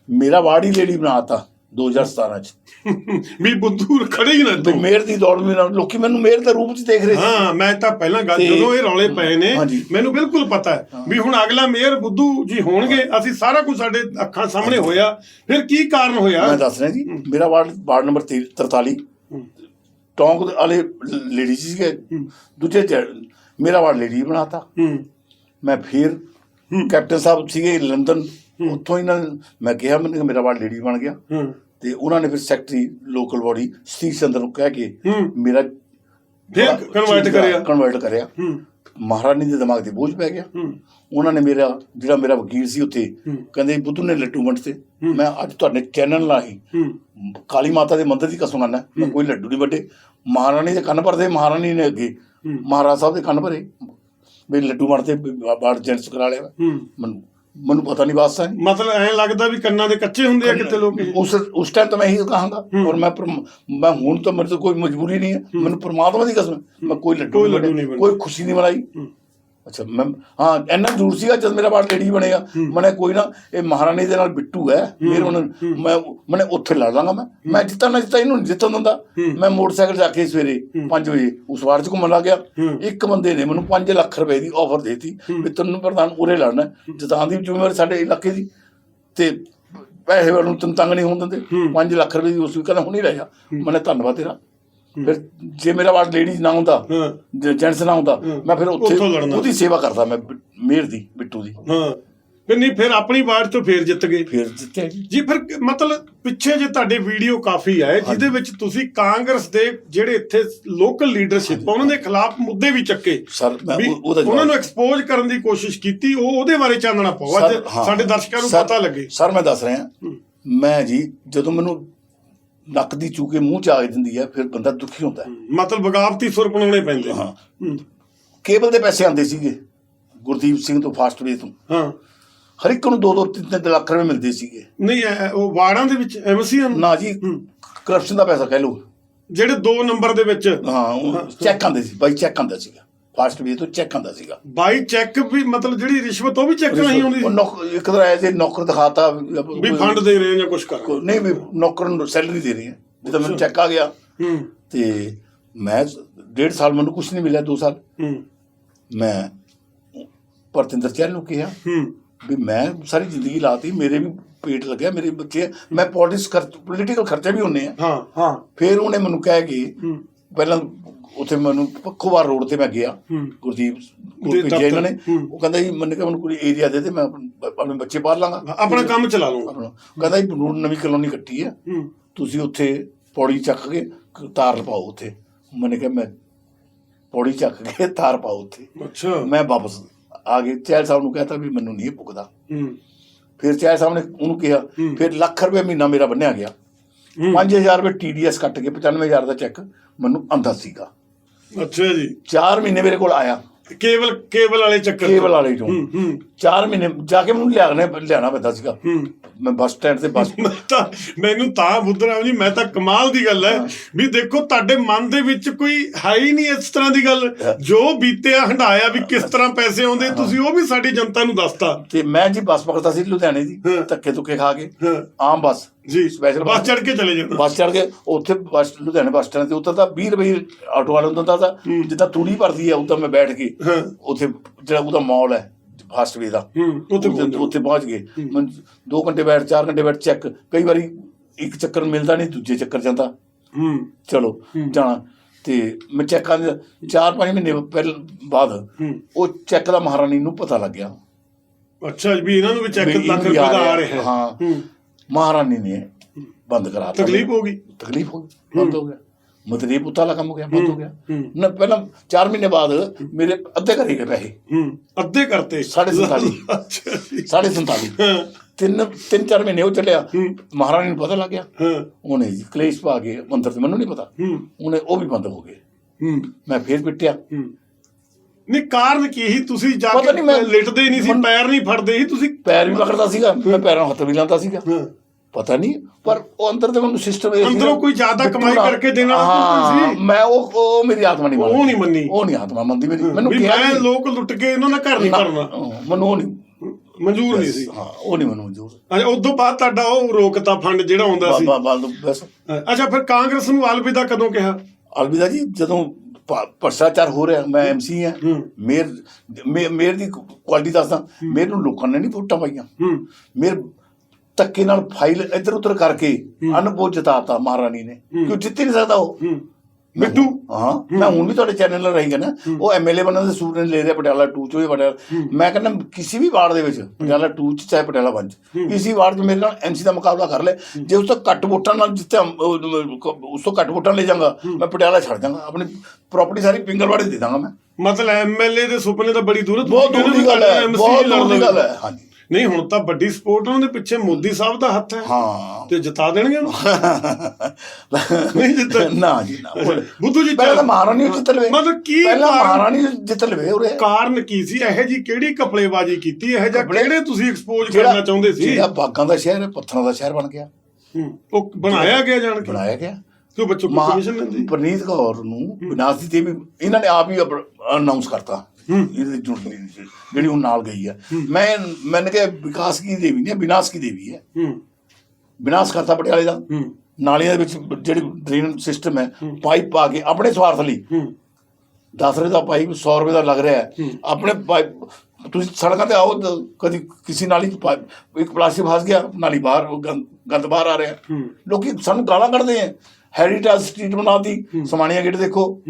ਮੇਰਾ ਹੀ ਲੇਡੀ ਬਣਾਤਾ 2017 ਚ। ਵੀ ਬੁੱਧੂ ਖੜੇ ਹੀ ਨਾ ਵੀ ਤੂੰ ਮੇਰ ਦੀ ਦੌੜ ਨਾ ਲੋਕੀ ਮੈਨੂੰ ਮੇਰ ਦੇ ਰੂਪ ਚ ਦੇਖ ਰਹੇ ਸੀ। ਹਾਂ ਮੈਂ ਤਾਂ ਪਹਿਲਾਂ ਗੱਲ ਤੇ- ਜਦੋਂ ਇਹ ਰੌਲੇ ਪਏ ਨੇ ਹਾਂਜੀ। ਮੈਨੂੰ ਬਿਲਕੁਲ ਪਤਾ ਹੈ ਵੀ ਹੁਣ ਅਗਲਾ ਮੇਅਰ ਬੁੱਧੂ ਜੀ ਹੋਣਗੇ ਅਸੀਂ ਸਾਰਾ ਕੁਝ ਸਾਡੇ ਅੱਖਾਂ ਸਾਹਮਣੇ ਹੋਇਆ। ਫਿਰ ਕੀ ਕਾਰਨ ਹੋਇਆ? ਮੈਂ ਦੱਸ ਰਿਹਾ ਜੀ ਮੇਰਾ ਵਾਰਡ ਵਾਰਡ ਨੰਬਰ 43 ਟੌਂਕ ਦੇ ਵਾਲੇ ਲੇਡੀ ਸੀਗੇ। ਦੂਜੇ ਚ ਮੇਰਾ ਵਾਰਡ ਲੇਡੀ ਬਣਾਤਾ। ਹੂੰ। ਮੈਂ ਫਿਰ ਕੈਪਟਨ ਸਾਹਿਬ ਸੀਗੇ ਲੰਡਨ ਉੱਥੋਂ ਇਹਨਾਂ ਨੇ ਮੈਂ ਕਿਹਾ ਮੈਨੂੰ ਮੇਰਾ ਵਾਰਡ ਲੇਡੀ ਬਣ ਗਿਆ। ਤੇ ਉਹਨਾਂ ਨੇ ਫਿਰ secretary local body Satish Chander ਨੂੰ ਕਹਿ ਕੇ ਮੇਰਾ ਫਿਰ ਕਨਵਰਟ ਕਰਿਆ। ਕਨਵਰਟ ਕਰਿਆ। ਮਹਾਰਾਣੀ ਦੇ ਦਿਮਾਗ ਤੇ ਬੋਝ ਪੈ ਗਿਆ। ਉਹਨਾਂ ਨੇ ਮੇਰਾ ਜਿਹੜਾ ਮੇਰਾ ਵਕੀਲ ਸੀ ਉੱਥੇ ਕਹਿੰਦੇ ਬੁੱਧੂ ਨੇ ਲੱਡੂ ਵੰਡ ਤੇ। ਮੈਂ ਅੱਜ ਤੁਹਾਡੇ ਚੈਨਲ ਰਾਹੀਂ ਕਾਲੀ ਮਾਤਾ ਦੇ ਮੰਦਿਰ ਦੀ ਕਸਮ ਕਰਨਾ ਮੈਂ ਕੋਈ ਲੱਡੂ ਨਹੀਂ ਵੱਡੇ। ਮਹਾਰਾਣੀ ਦੇ ਕੰਨ ਭਰਦੇ ਮਹਾਰਾਣੀ ਨੇ ਅੱਗੇ। ਮਹਾਰਾਜ ਸਾਹਿਬ ਦੇ ਕੰਨ ਭਰੇ। ਵੀ ਲੱਡੂ ਵੰਡਤੇ ਬਾੜ ਜੈਂਟਸ ਕਰਾ ਲਿਆ। ਮੈਨੂੰ ਮੈਨੂੰ ਪਤਾ ਨਹੀਂ ਵਾਸਤਾ ਹੈ ਮਤਲਬ ਐਂ ਲੱਗਦਾ ਵੀ ਕੰਨਾਂ ਦੇ ਕੱਚੇ ਹੁੰਦੇ ਆ ਕਿਤੇ ਲੋਕ ਇਹ। ਉਸ ਉਸ ਟਾਈਮ ਤਾਂ ਮੈਂ ਇਹੀ ਕਹਾਂਗਾ ਔਰ ਮੈਂ ਪਰਮ- ਮੈਂ ਹੁਣ ਤਾਂ ਮੇਰੇ ਤੋਂ ਕੋਈ ਮਜਬੂਰੀ ਨਹੀਂ ਹੈ ਮੈਨੂੰ ਪ੍ਰਮਾਤਮਾ ਦੀ ਕਸਮ ਹੈ, ਮੈਂ ਕੋਈ ਲੱਡੂ ਕੋਈ ਨਹੀਂ ਵੰਡੇ, ਨਹੀਂ ਵੰਡੇ। ਕੋਈ ਖੁਸ਼ੀ ਨਹੀਂ ਮਨਾਈ ਹੂੰ। ਅੱਛਾ ਮੈਂ ਹਾਂ ਇੰਨਾ ਜ਼ਰੂਰ ਸੀਗਾ ਜਦ ਮੇਰਾ ਬਾੜ ਲੇਡੀ ਬਣੇਗਾ ਮੈਨੇ ਕੋਈ ਨਾ ਇਹ ਮਹਾਰਾਣੀ ਦੇ ਨਾਲ ਬਿੱਟੂ ਹੈ ਫਿਰ ਹੁਣ ਮੈਂ ਮੈਨੇ ਉੱਥੇ ਲੜ ਲਾਂਗਾ ਮੈਂ। ਮੈਂ ਜਿੱਤਾਂ ਨਾ ਜਿੱਤਾਂ ਇਹਨੂੰ ਜਿੱਤਣ ਦਿੰਦਾ। ਮੈਂ ਮੋਟਰਸਾਈਕਲ ਜਾ ਕੇ ਸਵੇਰੇ 5 ਵਜੇ ਉਸ ਵਾਰ ਚ ਘੁੰਮਣ ਲੱਗ ਗਿਆ। ਇੱਕ ਬੰਦੇ ਨੇ ਮੈਨੂੰ 5 ਲੱਖ ਰੁਪਏ ਦੀ ਆਫਰ ਦੇਤੀ ਵੀ ਤੈਨੂੰ ਪ੍ਰਧਾਨ ਉਰੇ ਲੜਨਾ। ਜਿਤਾਉਣ ਦੀ ਜ਼ਿੰਮੇਵਾਰੀ ਸਾਡੇ ਇਲਾਕੇ ਦੀ। ਤੇ ਪੈਸੇ ਵਾਲੋਂ ਤੰਗ ਨਹੀਂ ਹੋਣ ਦਿੰਦੇ। 5 ਲੱਖ ਰੁਪਏ ਦੀ ਉਸ ਵੀ ਕਹਿੰਦਾ ਹੁਣ ਰਹਿ ਜਾ। ਮੈਨੇ ਧੰਨਵਾਦ ਤੇਰਾ। ਫਿਰ ਜੇ ਮੇਰਾ ਵਾਰਡ ਲੇਡੀਜ਼ ਨਾ ਹੁੰਦਾ ਹਾਂ। ਜੈਂਟਸ ਨਾ ਹੁੰਦਾ ਮੈਂ ਫਿਰ ਉੱਥੇ ਉੱਥੋਂ ਲੜਨਾ। ਉਹਦੀ ਸੇਵਾ ਕਰਦਾ ਮੈਂ ਮੇਰ ਦੀ ਬਿੱਟੂ ਦੀ। ਹਾਂ। ਫਿਰ ਨਹੀਂ ਫਿਰ ਆਪਣੀ ਵਾਰਡ ਤੋਂ ਫੇਰ ਜਿੱਤ ਗਏ। ਫਿਰ ਜਿੱਤਿਆ ਜੀ। ਜੀ ਫਿਰ ਕ- ਮਤਲਬ ਪਿੱਛੇ ਜੇ ਤੁਹਾਡੇ ਵੀਡੀਓ ਕਾਫੀ ਆਏ ਜਿਹਦੇ ਵਿੱਚ ਤੁਸੀਂ ਕਾਂਗਰਸ ਦੇ ਜਿਹੜੇ ਇੱਥੇ ਲੋਕਲ ਲੀਡਰਸ਼ਿਪ ਉਹਨਾਂ ਦੇ ਖਿਲਾਫ ਮੁੱਦੇ ਵੀ ਚੱਕੇ। ਸਰ ਮੈਂ ਵੀ ਉਹ- ਉਹਦਾ ਉਹਨਾਂ ਨੂੰ ਜਵਾਬ ਐਕਸਪੋਜ਼ ਕਰਨ ਦੀ ਕੋਸ਼ਿਸ਼ ਕੀਤੀ ਉਹ ਉਹਦੇ ਬਾਰੇ ਚਾਨਣਾ ਪਾਓ। ਅੱਜ ਸਰ, ਹਾਂ। ਸਾਡੇ ਦਰਸ਼ਕਾਂ ਨੂੰ ਸਰ- ਪਤਾ ਲੱਗੇ। ਸਰ ਮੈਂ ਦੱਸ ਰਿਹਾ। ਮੈਂ ਜੀ ਜਦੋਂ ਮੈਨੂੰ ਨੱਕ ਦੀ ਚੂਕੇ ਮੂੰਹ ਚ ਆ ਦਿੰਦੀ ਹੈ ਫਿਰ ਬੰਦਾ ਦੁਖੀ ਹੁੰਦਾ ਹੈ। ਮਤਲਬ ਬਗਾਵਤੀ ਸੁਰ ਪਣਾਉਣੇ ਪੈਂਦੇ ਹਾਂ। ਹੂੰ, ਕੇਬਲ ਦੇ ਪੈਸੇ ਆਉਂਦੇ ਸੀਗੇ ਗੁਰਦੀਪ ਸਿੰਘ ਤੋਂ ਫਾਸਟਵੇ ਤੋਂ। ਹਾਂ। ਹਰ ਇੱਕ ਨੂੰ 2-2 3-3 ਲੱਖ ਰੁਪਏ ਮਿਲਦੇ ਸੀਗੇ। ਨਹੀਂ ਉਹ ਵਾਰਡਾਂ ਦੇ ਵਿੱਚ ਐਮਸੀਆਂ ਨਾ ਜੀ ਕਰਪਸ਼ਨ ਦਾ ਪੈਸਾ ਕਹਿ ਲਓ। ਜਿਹੜੇ 2 ਨੰਬਰ ਦੇ ਵਿੱਚ? ਹਾਂ ਚੈੱਕ ਆਉਂਦੇ ਸੀ ਬਾਈ ਚੈੱਕ ਆਉਂਦਾ ਸੀਗਾ। ਫਾਸਟਵੇ ਤੋਂ ਚੈੱਕ ਆਉਂਦਾ ਸੀਗਾ। ਬਾਈ ਚੈੱਕ ਵੀ ਮਤਲਬ ਜਿਹੜੀ ਰਿਸ਼ਵਤ ਉਹ ਵੀ ਚੈੱਕ ਨਹੀਂ ਹੁੰਦੀ ਉਹ ਨੌਕ ਇੱਕ ਤਰ੍ਹਾਂ ਐਸੇ ਨੌਕਰ ਦਿਖਾਤਾ ਵੀ ਫੰਡ ਦੇ ਰਹੇ ਜਾਂ ਕੁਝ ਕਰ। ਨਹੀਂ ਵੀ ਨੌਕਰ ਨੂੰ ਸੈਲਰੀ ਦੇ ਰਹੀ ਹੈ। ਜਦੋਂ ਮੈਨੂੰ ਚੈੱਕ ਆ ਗਿਆ। ਹੂੰ। ਤੇ ਮੈਂ ਡੇਢ ਸਾਲ ਮੈਨੂੰ ਕੁਝ ਨਹੀਂ ਮਿਲਿਆ 2 ਸਾਲ। ਹੂੰ। ਮੈਂ ਭਰਤਿੰਦਰ ਚਹਿਲ ਨੂੰ ਕਿਹਾ ਹੂੰ। ਵੀ ਮੈਂ ਸਾਰੀ ਜ਼ਿੰਦਗੀ ਲਾਤੀ ਮੇਰੇ ਵੀ ਪੇਟ ਲੱਗਿਆ ਮੇਰੇ ਬੱਚੇ ਮੈਂ ਪੋਲਿਟਿਕਸ ਖਰਚ ਪੋਲੀਟੀਕਲ ਖਰਚੇ ਵੀ ਹੁੰਨੇ ਆ। ਹਾਂ ਹਾਂ। ਫਿਰ ਉਹਨੇ ਮੈਨੂੰ ਕਹਿ ਕੇ ਹੂੰ। ਪਹਿਲਾਂ ਉੱਥੇ ਮੈਨੂੰ ਪੱਖੋਵਾਰ ਰੋਡ ਤੇ ਮੈਂ ਗਿਆ ਹੂੰ। ਗੁਰਦੀਪ ਦੇ ਭੇਜਿਆ ਇਹਨਾਂ ਨੇ। ਦਫ਼ਤਰ, ਹੂੰ। ਉਹ ਕਹਿੰਦਾ ਜੀ ਮੈਨੂੰ ਕਿਹਾ ਮੈਨੂੰ ਕੋਈ ਏਰੀਆ ਦੇ ਦੇ ਮੈਂ ਆਪਣੇ ਆਪਣੇ ਬੱਚੇ ਪਾਲ ਲਾਂਗਾ। ਆਪਣਾ ਕੰਮ ਚਲਾ ਆਪਣਾ। ਕਹਿੰਦਾ ਜੀ ਬਨੂੜ ਨਵੀਂ ਕਲੋਨੀ ਕੱਟੀ ਹੈ। ਹੂੰ। ਤੁਸੀਂ ਉੱਥੇ ਪੌੜੀ ਚੱਕ ਕੇ ਕ- ਤਾਰ ਲਪਾਓ ਉੱਥੇ। ਮੈंने ਕਿਹਾ ਮੈਂ ਪੌੜੀ ਚੱਕ ਕੇ ਤਾਰ ਪਾਓ ਉੱਥੇ। ਅੱਛਾ। ਮੈਂ ਵਾਪਸ ਆ ਗਏ। ਚੈਲ ਸਾਹਿਬ ਨੂੰ ਕਹਤਾ ਵੀ ਮੈਨੂੰ ਨਹੀਂ ਇਹ ਪੁੱਗਦਾ। ਹੂੰ। ਫਿਰ ਚੈਲ ਸਾਹਿਬ ਨੇ ਉਹਨੂੰ ਕਿਹਾ ਫਿਰ ਲੱਖ ਰੁਪਏ ਮਹੀਨਾ ਮੇਰਾ ਬੰਨਿਆ ਗਿਆ। 5000 ਰੁਪਏ ਟੀਡੀਐਸ ਕੱਟ ਕੇ 95000 ਦਾ ਚੈੱਕ ਮੈਨੂੰ ਆਂਦਾ ਸੀਗਾ। ਅੱਛਾ ਜੀ। 4 ਮਹੀਨੇ ਮੇਰੇ ਕੋਲ ਆਇਆ। ਕੇਬਲ ਕੇਬਲ ਵਾਲੇ ਚੱਕਰ ਕੇਬਲ ਵਾਲੇ ਚੋਂ। ਹੂੰ ਹੂੰ। 4 ਮਹੀਨੇ ਜਾ ਕੇ ਮੈਨੂੰ ਲਿਆਣੇ ਲਿਆਣਾ ਪੈਂਦਾ ਸੀਗਾ। ਮੈਂ ਬੱਸ ਸਟੈਂਡ ਤੇ ਬੱਸ ਮੈਂ ਤਾਂ ਮੈਨੂੰ ਤਾਂ ਬੁੱਧਰਾਮ ਜੀ ਮੈਂ ਤਾਂ ਕਮਾਲ ਦੀ ਗੱਲ ਹੈ ਵੀ ਦੇਖੋ ਤੁਹਾਡੇ ਮਨ ਦੇ ਵਿੱਚ ਕੋਈ ਹੈ ਹੀ ਨਹੀਂ ਇਸ ਤਰ੍ਹਾਂ ਦੀ ਗੱਲ। ਜੋ ਬੀਤਿਆ ਹੰਡਾਇਆ ਵੀ ਕਿਸ ਤਰ੍ਹਾਂ ਪੈਸੇ ਆਉਂਦੇ ਤੁਸੀਂ ਉਹ ਵੀ ਸਾਡੀ ਜਨਤਾ ਨੂੰ ਦੱਸਤਾ। ਤੇ ਮੈਂ ਜੀ ਬੱਸ ਪਕੜਦਾ ਸੀ ਲੁਧਿਆਣੇ ਦੀ। ਧੱਕੇ ਧੁੱਕੇ ਖਾ ਕੇ। ਆਮ ਬੱਸ। ਜੀ। Special ਬਸ। ਚੜ ਕੇ ਚਲੇ ਜਾਣਾ ਬੱਸ ਚੜ ਕੇ ਉੱਥੇ ਬੱਸ ਲੁਧਿਆਣੇ ਬੱਸ ਸਟੈਂਡ ਤੇ ਉਤਰਦਾ 20 ਰੁਪਏ ਆਟੋ ਵਾਲੇ ਦਿੰਦਾ ਤਾਂ ਜਿੱਦਾਂ ਤੂੜੀ ਭਰਦੀ ਹੈ ਉਦਾਂ ਮੈਂ ਬੈਠ ਕੇ ਉੱਥੇ ਜਿਹੜਾ ਉਹਦਾ ਮਾਲ ਹੈ। ਫਾਸਟਵੇ ਦਾ। ਉੱਥੇ ਉੱਥੇ ਪਹੁੰਚ ਗਏ। ਮੈਂ 2 ਘੰਟੇ ਬੈਠ 4 ਘੰਟੇ ਬੈਠ ਚੈੱਕ ਕਈ ਵਾਰੀ ਇੱਕ ਚੱਕਰ ਮਿਲਦਾ ਨਹੀਂ ਦੂਜੇ ਚੱਕਰ ਜਾਂਦਾ। ਹੂੰ। ਚਲੋ ਜਾਣਾ। ਤੇ ਮੈਂ ਚੈੱਕ ਕਰ 4-5 ਮਹੀਨੇ ਪਹਿਲ ਬਾਅਦ ਉਹ ਚੈੱਕ ਦਾ ਮਹਾਰਾਣੀ ਨੂੰ ਪਤਾ ਲੱਗ ਗਿਆ। ਅੱਛਾ ਜੀ ਵੀ ਇਹਨਾਂ ਨੂੰ ਵੀ ਚੈੱਕ ਲੱਖ ਰੁਪਏ ਦਾ ਆ ਰਿਹਾ। ਹੂੰ। ਮਹਾਰਾਣੀ ਨੇ ਬੰਦ ਕਰਾ ਦਿੱਤਾ ਤਕਲੀਫ ਹੋ ਗਈ? ਤਕਲੀਫ ਹੋ ਗਈ। ਬੰਦ ਹੋ ਗਿਆ। ਮਤਲਬ ਪੁੱਤਾ ਵਾਲਾ ਕੰਮ ਹੋ ਗਿਆ ਬੰਦ ਹੋ ਗਿਆ। ਨਾ ਪਹਿਲਾਂ 4 ਮਹੀਨੇ ਬਾਅਦ ਮੇਰੇ ਅੱਧੇ ਘਰੇ ਗਏ ਪੈਸੇ ਹੂੰ ਅੱਧੇ ਕਰਤੇ ਸਾਢੇ ਸੰਤਾਲੀ। ਅੱਛਾ ਜੀ। ਸਾਢੇ 47 ਹਾਂ। ਤਿੰਨ ਤਿੰਨ ਚਾਰ ਮਹੀਨੇ ਉਹ ਚੱਲਿਆ। ਮਹਾਰਾਣੀ ਨੂੰ ਪਤਾ ਲੱਗ ਗਿਆ। ਉਹਨੇ ਕਲੇਸ਼ ਪਾ ਕੇ ਮੰਦਰ ਤੇ ਮੈਨੂੰ ਨਹੀਂ ਪਤਾ। ਉਹਨੇ ਉਹ ਵੀ ਬੰਦ ਹੋ ਗਏ। ਮੈਂ ਫੇਰ ਪਿੱਟਿਆ। ਨਹੀਂ ਕਾਰਨ ਕੀ ਸੀ? ਤੁਸੀਂ ਜਾ ਕੇ ਲਿਟਦੇ ਨਹੀਂ ਸੀ ਪੈਰ ਨਹੀਂ ਫੜਦੇ ਸੀ ਤੁਸੀਂ ਪੈਰ ਵੀ ਪਕੜਦਾ ਸੀਗਾ ਮੈਂ ਪੈਰਾਂ ਹੱਥ ਵੀ ਲਾਉਂਦਾ ਸੀਗਾ। ਪਤਾ ਨਹੀਂ ਪਰ ਉਹ ਅੰਦਰ ਤੇ ਮੈਨੂੰ ਸਿਸਟਮ ਅੰਦਰੋਂ ਕੋਈ ਜ਼ਿਆਦਾ ਕਮਾਈ ਕਰਕੇ ਦੇਣ ਵਾਲਾ ਕੋਈ ਸੀ? ਮੈਂ ਉਹ ਉਹ ਮੇਰੀ ਆਤਮਾ ਨਹੀਂ ਉਹ ਨਹੀਂ ਮੰਨੀ। ਉਹ ਨਹੀਂ ਆਤਮਾ ਮੰਨਦੀ ਮੇਰੀ। ਮੈਨੂੰ ਕਿਹਾ ਮੈਂ। ਲੋਕ ਲੁੱਟ ਕੇ ਇਹਨਾਂ ਦਾ ਘਰ ਨਹੀਂ ਭਰਨਾ। ਹਾਂ, ਮੈਨੂੰ ਨਹੀਂ। ਮਨਜ਼ੂਰ ਨਹੀਂ ਸੀ। ਹਾਂ ਉਹ ਨਹੀਂ ਮੈਨੂੰ ਮਨਜ਼ੂਰ। ਅੱਛਾ ਉਸ ਤੋਂ ਬਾਅਦ ਤੁਹਾਡਾ ਉਹ ਰੋਕਤਾ ਫੰਡ ਜਿਹੜਾ ਆਉਂਦਾ ਸੀ। ਬਾਬਾ ਬਾਲ ਬਸ। ਅੱਛਾ ਫਿਰ ਕਾਂਗਰਸ ਨੂੰ ਅਲਵਿਦਾ ਕਦੋਂ ਕਿਹਾ? ਅਲਵਿਦਾ ਜੀ ਜਦੋਂ ਭ੍ਰਸ਼ਟਾਚਾਰ ਹੋ ਰਿਹਾ ਮੈਂ ਐਮਸੀ ਹੂੰ। ਮੇਰ ਮੇਰ ਦੀ ਕੁਆਲਿਟੀ ਦੱਸਦਾ। ਮੇਰ ਨੂੰ ਲੋਕਾਂ ਨੇ ਨਹੀਂ ਵੋਟਾਂ ਪਾਈਆਂ। ਮੇਰ ਧੱਕੇ ਨਾਲ ਫਾਈਲ ਇੱਧਰ ਉੱਧਰ ਕਰਕੇ ਜਿਤਾਤਾ ਮਹਾਰਾਣੀ ਨੇ। ਕਿਉਂ ਜਿੱਤ ਹੀ ਨਹੀਂ ਸਕਦਾ ਉਹ? ਹੂੰ। ਮਿੱਟੂ ਹਾਂ ਮੈਂ ਹੁਣ ਵੀ ਤੁਹਾਡੇ ਚੈਨਲ ਨਾਲ ਰਹੀ ਨਾ। ਉਹ ਐਮਐਲਏ ਬਣਨ ਦੇ ਸੂਟ ਨੇ ਲੈ ਰਿਹਾ ਪਟਿਆਲਾ 2 ਚ ਹੋਏ ਪਟਿਆਲਾ। ਮੈਂ ਕਹਿੰਦਾ ਕਿਸੇ ਵੀ ਵਾਰਡ ਦੇ ਵਿੱਚ ਪਟਿਆਲਾ 2 ਚ ਚਾਹੇ ਪਟਿਆਲਾ 1 ਚ ਕਿਸੇ ਵਾਰਡ 'ਚ ਮੇਰੇ ਨਾਲ ਐਮਸੀ ਦਾ ਮੁਕਾਬਲਾ ਕਰ ਲੈ। ਜੇ ਉਸ ਤੋਂ ਘੱਟ ਵੋਟਾਂ ਨਾਲ ਜਿੱਤੇ ਉਸ ਤੋਂ ਘੱਟ ਵੋਟਾਂ ਲੈ ਜਾਵਾਂਗਾ ਮੈਂ ਪਟਿਆਲਾ ਛੱਡ ਜਾਵਾਂਗਾ ਆਪਣੀ ਪ੍ਰਾਪਰਟੀ ਸਾਰੀ ਪਿੰਗਲਵਾੜੇ ਦੇ ਦਾਂਗਾ ਮੈਂ। ਮਤਲਬ ਐਮਐਲਏ ਦੇ ਸੁਪਨੇ ਤਾਂ ਬੜੀ ਦੂਰ ਬਹੁਤ ਦੂਰ ਦੀ ਗੱਲ ਹੈ ਬਹੁਤ ਦੂਰ ਦੀ ਗੱਲ ਹੈ। ਹਾਂਜੀ। ਨਹੀਂ ਹੁਣ ਤਾਂ ਵੱਡੀ ਸਪੋਰਟ ਉਹਨਾਂ ਦੇ ਪਿੱਛੇ ਮੋਦੀ ਸਾਹਿਬ ਦਾ ਹੱਥ ਹੈ। ਹਾਂ। ਤੇ ਜਿਤਾ ਦੇਣਗੇ ਉਹਨੂੰ? ਨਹੀਂ ਜਿੱਤ ਨਾ ਜੀ ਨਾ। ਬੁੱਧੂ ਜੀ ਪਹਿਲਾਂ ਮਹਾਰਾਣੀ ਜਿੱਤ ਲਵੇ। ਮਤਲਬ ਕੀ ਪਹਿਲਾਂ ਮਹਾਰਾਣੀ ਜਿੱਤ ਲਵੇ ਉਰੇ। ਕਾਰਨ ਕੀ ਸੀ? ਇਹ ਜੀ ਕਿਹੜੀ ਕਪੜੇਬਾਜੀ ਕੀਤੀ? ਇਹ ਕਪੜੇ- ਕਿਹੜੇ ਤੁਸੀਂ ਐਕਸਪੋਜ਼ ਕਰਨਾ ਚਾਹੁੰਦੇ ਸੀ? ਜਿਹੜਾ ਬਾਗਾਂ ਦਾ ਸ਼ਹਿਰ ਹੈ ਪੱਥਰਾਂ ਦਾ ਸ਼ਹਿਰ ਬਣ ਗਿਆ। ਉਹ ਬਣਾਇਆ ਗਿਆ ਜਾਣ ਕੇ? ਬਣਾਇਆ ਗਿਆ। ਕਿਉਂ ਬੱਚੋ ਕਮਿਸ਼ਨ ਲੈਂਦੀ? ਪਰਨੀਤ ਕੌਰ ਨੂੰ ਵਿਨਾਸ਼ ਦੀ ਦੇਵੀ ਇਹਨਾਂ ਨੇ ਆਪ ਹੀ ਅਨਾਉਂਸ ਕਰਤਾ। ਇਹਦੇ ਜੁੜ ਜਿਹੜੀ ਉਹ ਨਾਲ ਗਈ ਹੈ। ਮੈਂ ਮੈंने ਕਿਹਾ ਵਿਕਾਸ ਕੀ ਦੇਵੀ ਨਹੀਂ ਵਿਨਾਸ਼ ਕੀ ਦੇਵੀ ਹੈ। ਹੂੰ। ਵਿਨਾਸ਼ ਕਰਤਾ ਪਟਿਆਲੇ ਦਾ। ਹੂੰ। ਨਾਲੀਆਂ ਦੇ ਵਿੱਚ ਜਿਹੜੀ ਡਰੇਨ ਸਿਸਟਮ ਹੈ ਪਾਈਪ ਪਾ ਕੇ ਆਪਣੇ ਸਵਾਰਥ ਲਈ। ਹੂੰ। 10 ਰੁਪਏ ਦਾ ਪਾਈਪ 100 ਰੁਪਏ ਦਾ ਲੱਗ ਰਿਹਾ ਹੈ। ਆਪਣੇ ਪਾਈਪ ਤੁਸੀਂ ਸੜਕਾਂ ਤੇ ਆਓ ਕਦੀ ਕਿਸੇ ਨਾਲੀ ਇੱਕ ਪਲਾਸਟਿਕ ਫਸ ਗਿਆ ਨਾਲੀ ਬਾਹਰ ਗੰਦ ਬਾਹਰ ਆ ਰਿਹਾ। ਲੋਕੀ ਸਾਨੂੰ ਗਾਲਾਂ ਕੱਢਦੇ ਆ ਹੈਰੀਟੇਜ ਸਟਰੀਟ ਬਣਾਤੀ। ਸਮਾਣੀਆਂ ਗੇਟ ਦੇਖੋ।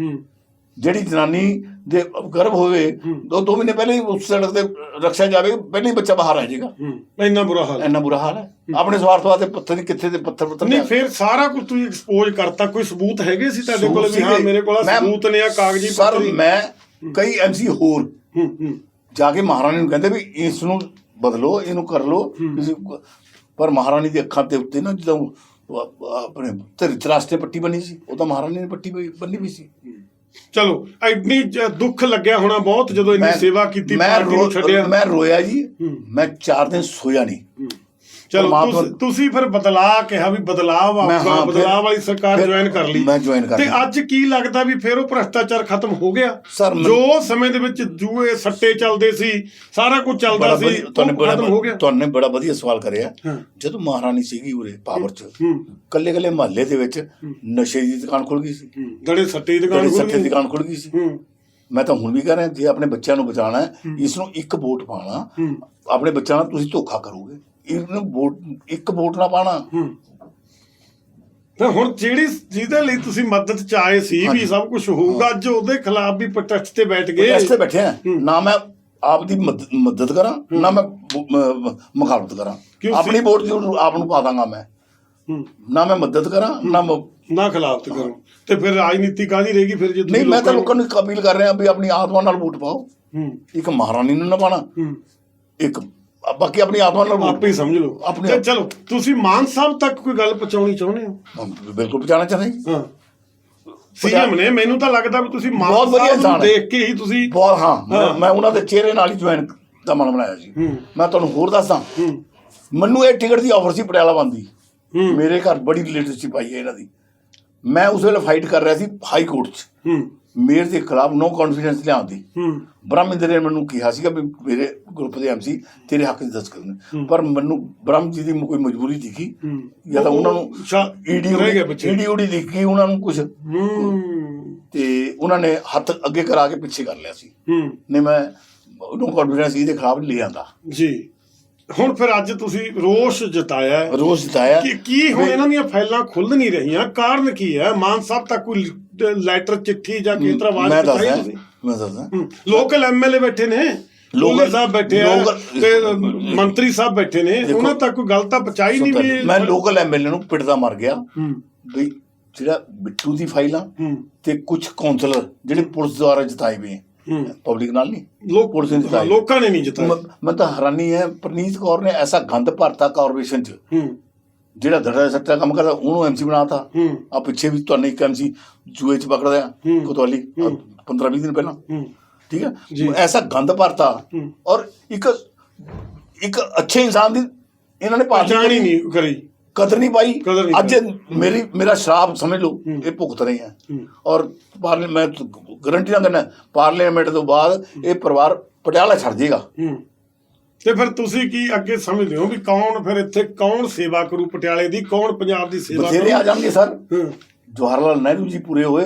ਜਿਹੜੀ ਜਨਾਨੀ ਦੇ ਗਰਭ ਹੋਵੇ ਦੋ ਦੋ ਮਹੀਨੇ ਪਹਿਲੇ ਹੀ ਉਸ ਸੜਕ ਤੇ ਰੱਖਿਆ ਜਾਵੇ ਪਹਿਲੇ ਹੀ ਬੱਚਾ ਬਾਹਰ ਆ ਜਾਏਗਾ। ਹੂੰ। ਇੰਨਾ ਬੁਰਾ ਹਾਲ ਇੰਨਾ ਬੁਰਾ ਹਾਲ ਹੈ। ਆਪਣੇ ਸਵਾਰਥ ਵਾਸਤੇ ਪੱਥਰ ਨਹੀਂ ਕਿੱਥੇ ਦੇ ਪੱਥਰ ਪੱਥਰ ਨਹੀਂ ਲਿਆ। ਫਿਰ ਸਾਰਾ ਕੁਝ ਤੁਸੀਂ ਐਕਸਪੋਜ਼ ਕਰਤਾ। ਕੋਈ ਸਬੂਤ ਹੈਗੇ ਸੀ ਤੁਹਾਡੇ ਕੋਲ ਵੀ? ਹਾਂ ਸੀਗੇ। ਮੇਰੇ ਕੋਲ ਆਹ ਮੈਂ- ਸਬੂਤ ਨੇ ਆ ਕਾਗਜ਼ੀ ਸਰ ਪੱਤਰ ਹੀ। ਮੈਂ ਕਈ ਐਮਸੀ ਹੋਰ ਹੂੰ ਹੂੰ। ਜਾ ਕੇ ਮਹਾਰਾਣੀ ਨੂੰ ਕਹਿੰਦੇ ਵੀ ਇਸ ਨੂੰ ਬਦਲੋ ਇਹਨੂੰ ਕਰ ਲੋ ਕਿਸੇ ਪਰ ਮਹਾਰਾਣੀ ਦੀ ਅੱਖਾਂ ਦੇ ਉੱਤੇ ਨਾ ਜਦੋਂ ਉਹ ਆਪਣੇ ਧਰਿਤ ਰਾਸਤੇ ਪੱਟੀ ਬਣੀ ਸੀ ਉਹ ਤਾਂ ਮਹਾਰਾਣੀ ਨੇ ਪੱਟੀ ਬਈ- ਬੰਨੀ ਵੀ ਸੀ। ਚਲੋ ਜ- ਦੁੱਖ ਲੱਗਿਆ ਹੋਣਾ ਬਹੁਤ ਜਦੋਂ ਇੰਨੀ ਸੇਵਾ ਕੀਤੀ ਮੈਂ ਪਾਰਟੀ ਨੂੰ ਛੱਡਿਆ। ਮੈਂ ਰੋਇਆ ਜੀ ਮੈਂ 4 ਦਿਨ ਸੋਇਆ ਨਹੀਂ। ਚਲੋ ਤੁਸੀਂ- ਫਿਰ ਬਦਲਾਅ ਕਿਹਾ ਵੀ ਬਦਲਾਅ ਹਾਂ, ਬਦਲਾਅ ਵਾਲੀ ਸਰਕਾਰ ਜੁਆਇਨ ਕਰ ਲਈ। ਮੈਂ join ਕਰ ਤੇ। ਅੱਜ ਕੀ ਲੱਗਦਾ ਵੀ ਫਿਰ ਉਹ ਭ੍ਰਸ਼ਟਾਚਾਰ ਖਤਮ ਹੋ ਗਿਆ? ਜੋ ਸਮੇਂ ਦੇ ਵਿੱਚ ਜੂਏ ਸੱਟੇ ਚੱਲਦੇ ਸੀ ਸਾਰਾ ਕੁਝ ਚੱਲਦਾ ਸੀ ਤੁਹਾਨੂੰ ਬੜਾ ਖਤਮ ਹੋ ਗਿਆ। ਤੁਹਾਨੂੰ ਬੜਾ ਵਧੀਆ ਸਵਾਲ ਕਰਿਆ। ਜਦੋਂ ਮਹਾਰਾਣੀ ਸੀਗੀ ਉਰੇ ਪਾਵਰ ਚ ਕੱਲੇ ਕੱਲੇ ਮਹੱਲੇ ਦੇ ਵਿੱਚ ਨਸ਼ੇ ਦੀ ਦੁਕਾਨ ਖੁੱਲ ਗਈ ਸੀ। ਦੜੇ ਸੱਟੇ ਦੀ ਦੁਕਾਨ ਜਿਹੜੀ ਖੁੱਲ ਸੱਟੇ ਦੀ ਗਈ। ਦੁਕਾਨ ਖੁੱਲ ਗਈ ਸੀ। ਮੈਂ ਤਾਂ ਹੁਣ ਵੀ ਕਹਿ ਰਿਹਾ ਜੇ ਆਪਣੇ ਬੱਚਿਆਂ ਨੂੰ ਬਚਾਉਣਾ ਹੈ ਇਸ ਨੂੰ ਇੱਕ ਵੋਟ ਪਾਣਾ ਹੂੰ। ਆਪਣੇ ਬੱਚਿਆਂ ਨਾਲ ਤੁਸੀਂ ਧੋਖਾ ਕਰੋਗੇ। ਇਹਨੂੰ ਵੋਟ ਇੱਕ ਵੋਟ ਨਾ ਪਾਣਾ। ਹੂੰ। ਤੇ ਹੁਣ ਜਿਹੜੀ ਜਿਹਦੇ ਲਈ ਤੁਸੀਂ ਮਦਦ ਚ ਆਏ ਸੀ ਵੀ। ਸਭ ਕੁਝ ਹੋਊਗਾ ਅੱਜ ਉਹਦੇ ਖਿਲਾਫ ਵੀ ਪ੍ਰੋਟੈਸਟ ਤੇ ਬੈਠ ਗਏ। ਇਸ ਤੇ ਬੈਠੇ ਆ। ਨਾ ਮੈਂ ਆਪ ਦੀ ਮਦ- ਮਦਦ ਕਰਾਂ ਨਾ ਮੈਂ ਮੁਖਾਲਫਤ ਕਰਾਂ। ਆਪਣੀ? ਵੋਟ ਜ਼ਰੂਰ ਆਪ ਨੂੰ ਪਾ ਦਾਂਗਾ ਮੈਂ। ਨਾ ਮੈਂ ਮਦਦ ਕਰਾਂ ਨਾ ਨਾ ਖਿਲਾਫਤ ਕਰੋ। ਤੇ ਫਿਰ ਰਾਜਨੀਤੀ ਕਾਹਦੀ ਰਹੇਗੀ ਫਿਰ ਜੇ ਨਹੀਂ ਮੈਂ ਤਾਂ ਲੋਕਾਂ ਨੂੰ ਅਪੀਲ ਕਰ ਰਿਹਾ ਵੀ ਆਪਣੀ ਆਤਮਾ ਨਾਲ ਵੋਟ ਪਾਓ। ਇੱਕ ਮਹਾਰਾਣੀ ਨੂੰ ਨਾ ਪਾਣਾ। ਇੱਕ ਬਾਕੀ ਆਪਣੀ ਆਤਮਾ ਨਾਲ ਆਪੇ ਹੀ ਸਮਝ ਲਓ। ਆਪਣੇ ਤੇ। ਚਲੋ ਤੁਸੀਂ ਮਾਨ ਸਾਹਿਬ ਤੱਕ ਕੋਈ ਗੱਲ ਪਹੁੰਚਾਉਣੀ ਚਾਹੁੰਦੇ ਹੋ? ਬਿਲਕੁਲ ਪਹੁੰਚਾਉਣਾ ਚਾਹੁੰਦੇ। ਹਾਂ। ਸੀਐਮ ਨੇ ਮੈਨੂੰ ਤਾਂ ਲੱਗਦਾ ਵੀ ਤੁਸੀਂ ਮਾਨ ਸਾਹਿਬ ਨੂੰ। ਦੇਖ ਕੇ ਹੀ ਤੁਸੀਂ ਬਹੁਤ ਹਾਂ ਮੈਂ- ਉਹਨਾਂ ਦੇ ਚਿਹਰੇ ਨਾਲ ਹੀ ਜੁਆਇਨ ਦਾ ਮਨ ਬਣਾਇਆ ਸੀ ਮੈਂ ਤੁਹਾਨੂੰ ਹੋਰ ਦੱਸਦਾ ਹੂੰ। ਮੈਨੂੰ ਇਹ ਟਿਕਟ ਦੀ ਆਫਰ ਸੀ ਪਟਿਆਲਾ ਬੰਦੀ ਮੇਰੇ ਘਰ ਬੜੀ ਲੀਡਰਸ਼ਿਪ ਆਈ ਹੈ ਇਹਨਾਂ ਦੀ। ਮੈਂ ਉਸ ਵੇਲੇ ਫਾਈਟ ਕਰ ਰਿਹਾ ਸੀ ਹਾਈ ਕੋਰਟ 'ਚ। ਮੇਰੇ ਦੇ ਖਿਲਾਫ ਨੋ ਕੌਨਫੀਡੈਂਸ ਲਿਆਉਣ ਦੀ। ਹੂੰ। ਬ੍ਰਹਮਿੰਦਰ ਨੇ ਮੈਨੂੰ ਕਿਹਾ ਸੀਗਾ ਵੀ ਮੇਰੇ ਗਰੁੱਪ ਦੇ ਐਮਸੀ ਤੇਰੇ ਹੱਕ 'ਚ ਦਸਤਖਤ ਨੇ ਪਰ ਮੈਨੂੰ ਬ੍ਰਹਮ ਜੀ ਦੀ ਕੋਈ ਮਜਬੂਰੀ ਦਿਖੀ। ਜਾਂ ਤਾਂ ਉਹਨਾਂ ਨੂੰ ਈਡੀ ਰਹਿ ਗਏ ਬੱਚੇ ਈਡੀ ਊਡੀ ਦਿਖੀ ਉਹਨਾਂ ਨੂੰ ਕੁਝ ਤੇ ਉਹਨਾਂ ਨੇ ਹੱਥ ਅੱਗੇ ਕਰਾ ਕੇ ਪਿੱਛੇ ਕਰ ਲਿਆ ਸੀ। ਹੂੰ। ਨੇ ਮੈਂ ਨੋ ਕੌਨਫੀਡੈਂਸ ਇਹਦੇ ਖਿਲਾਫ ਲੈ ਆਂਦਾ। ਜੀ। ਹੁਣ ਫਿਰ ਅੱਜ ਤੁਸੀਂ ਰੋਸ਼ ਜਤਾਇਆ। ਰੋਜ਼ ਜਿਤਾਇਆ। ਕੀ ਕੀ ਹੁਣ ਇਹਨਾਂ ਦੀਆਂ ਫਾਈਲਾਂ ਖੁੱਲ ਨਹੀਂ ਰਹੀਆਂ? ਕਾਰਨ ਕੀ ਹੈ? ਮਾਨ ਸਾਹਿਬ ਤੱਕ ਕੋਈ ਲੈਟਰ ਚਿੱਠੀ ਜਾਂ ਕਿਸ ਤਰ੍ਹਾਂ ਆਵਾਜ਼ ਮੈਂ ਦੱਸਦਾ ਮੈਂ ਦੱਸਦਾ ਲੋਕਲ ਐਮਐਲਏ ਬੈਠੇ ਨੇ ਲੋਕਲ ਸਾਹਿਬ ਬੈਠੇ ਆ ਤੇ ਮੰਤਰੀ ਸਾਹਿਬ ਬੈਠੇ ਨੇ ਉਹਨਾਂ ਤੱਕ ਕੋਈ ਗੱਲ ਤਾਂ ਪਹੁੰਚਾਈ ਨਹੀਂ ਵੀ ਮੈਂ ਲੋਕਲ ਐਮਐਲਏ ਨੂੰ ਪਿੱਟਦਾ ਮਰ ਗਿਆ ਵੀ ਜਿਹੜਾ ਬਿੱਟੂ ਦੀ ਫਾਈਲਾਂ ਤੇ ਕੁਝ ਕਾਉਂਸਲਰ ਜਿਹੜੇ ਪੁਲਿਸ ਦੁਆਰਾ ਜਿਤਾਏ ਹੋਏ ਪਬਲਿਕ ਨਾਲ ਨਹੀਂ ਲੋਕ ਪੁਲਿਸ ਨੇ ਜਿਤਾਏ ਲੋਕਾਂ ਨੇ ਨਹੀਂ ਜਿਤਾਇਆ ਮ- ਤਾਂ ਹੈਰਾਨੀ ਹੈ ਪ੍ਰਨੀਤ ਕੌਰ ਨੇ ਐਸਾ ਗੰਦ ਭਰਤਾ ਕਾਰਪੋਰੇਸ਼ਨ ਚ ਜਿਹੜਾ ਧੜਾ ਸੱਟਾ ਕੰਮ ਕਰਦਾ ਉਹਨੂੰ ਐਮਸੀ ਬਣਾਤਾ। ਆ ਪਿੱਛੇ ਵੀ ਤੁਹਾਨੂੰ ਇੱਕ ਐਮਸੀ ਜੂਏ ਚ ਪਕੜਿਆ ਹੂੰ। ਕੋਤਵਾਲੀ 15 20 ਦਿਨ ਪਹਿਲਾਂ। ਠੀਕ। ਹੈ ਐਸਾ ਗੰਦ ਭਰਤਾ। ਔਰ ਇੱਕ ਇੱਕ ਅੱਛੇ ਇਨਸਾਨ ਦੀ ਇਹਨਾਂ ਨੇ ਪਛਾਣ ਹੀ ਨਹੀਂ ਕਰੀ। ਕਦਰ ਨਹੀਂ ਪਾਈ। ਅੱਜ ਮੇਰੀ ਮੇਰਾ ਸ਼ਰਾਬ ਸਮਝ ਲਓ। ਇਹ ਭੁਗਤ ਰਹੇ ਹੂੰ। ਔਰ ਪਾਰਲੀਮੈਂਟ ਗਰੰਟੀ ਨਾਲ ਕਹਿੰਦਾ ਪਾਰਲੀਮੈਂਟ ਤੋਂ ਬਾਅਦ ਇਹ ਪਰਿਵਾਰ ਪਟਿਆਲਾ ਛੱਡ ਜਾਏਗਾ ਹੂੰ। ਤੇ ਫਿਰ ਤੁਸੀਂ ਕੀ ਅੱਗੇ ਸਮਝਦੇ ਹੋ ਵੀ ਕੌਣ ਫਿਰ ਇੱਥੇ ਕੌਣ ਸੇਵਾ ਕਰੂ ਪਟਿਆਲੇ ਦੀ ਕੌਣ ਪੰਜਾਬ ਦੀ ਸੇਵਾ ਬਥੇਰੇ ਆ ਜਾਣਗੇ ਸਰ। ਹੂੰ। ਜਵਾਹਰ ਲਾਲ ਨਹਿਰੂ ਜੀ ਪੂਰੇ ਹੋਏ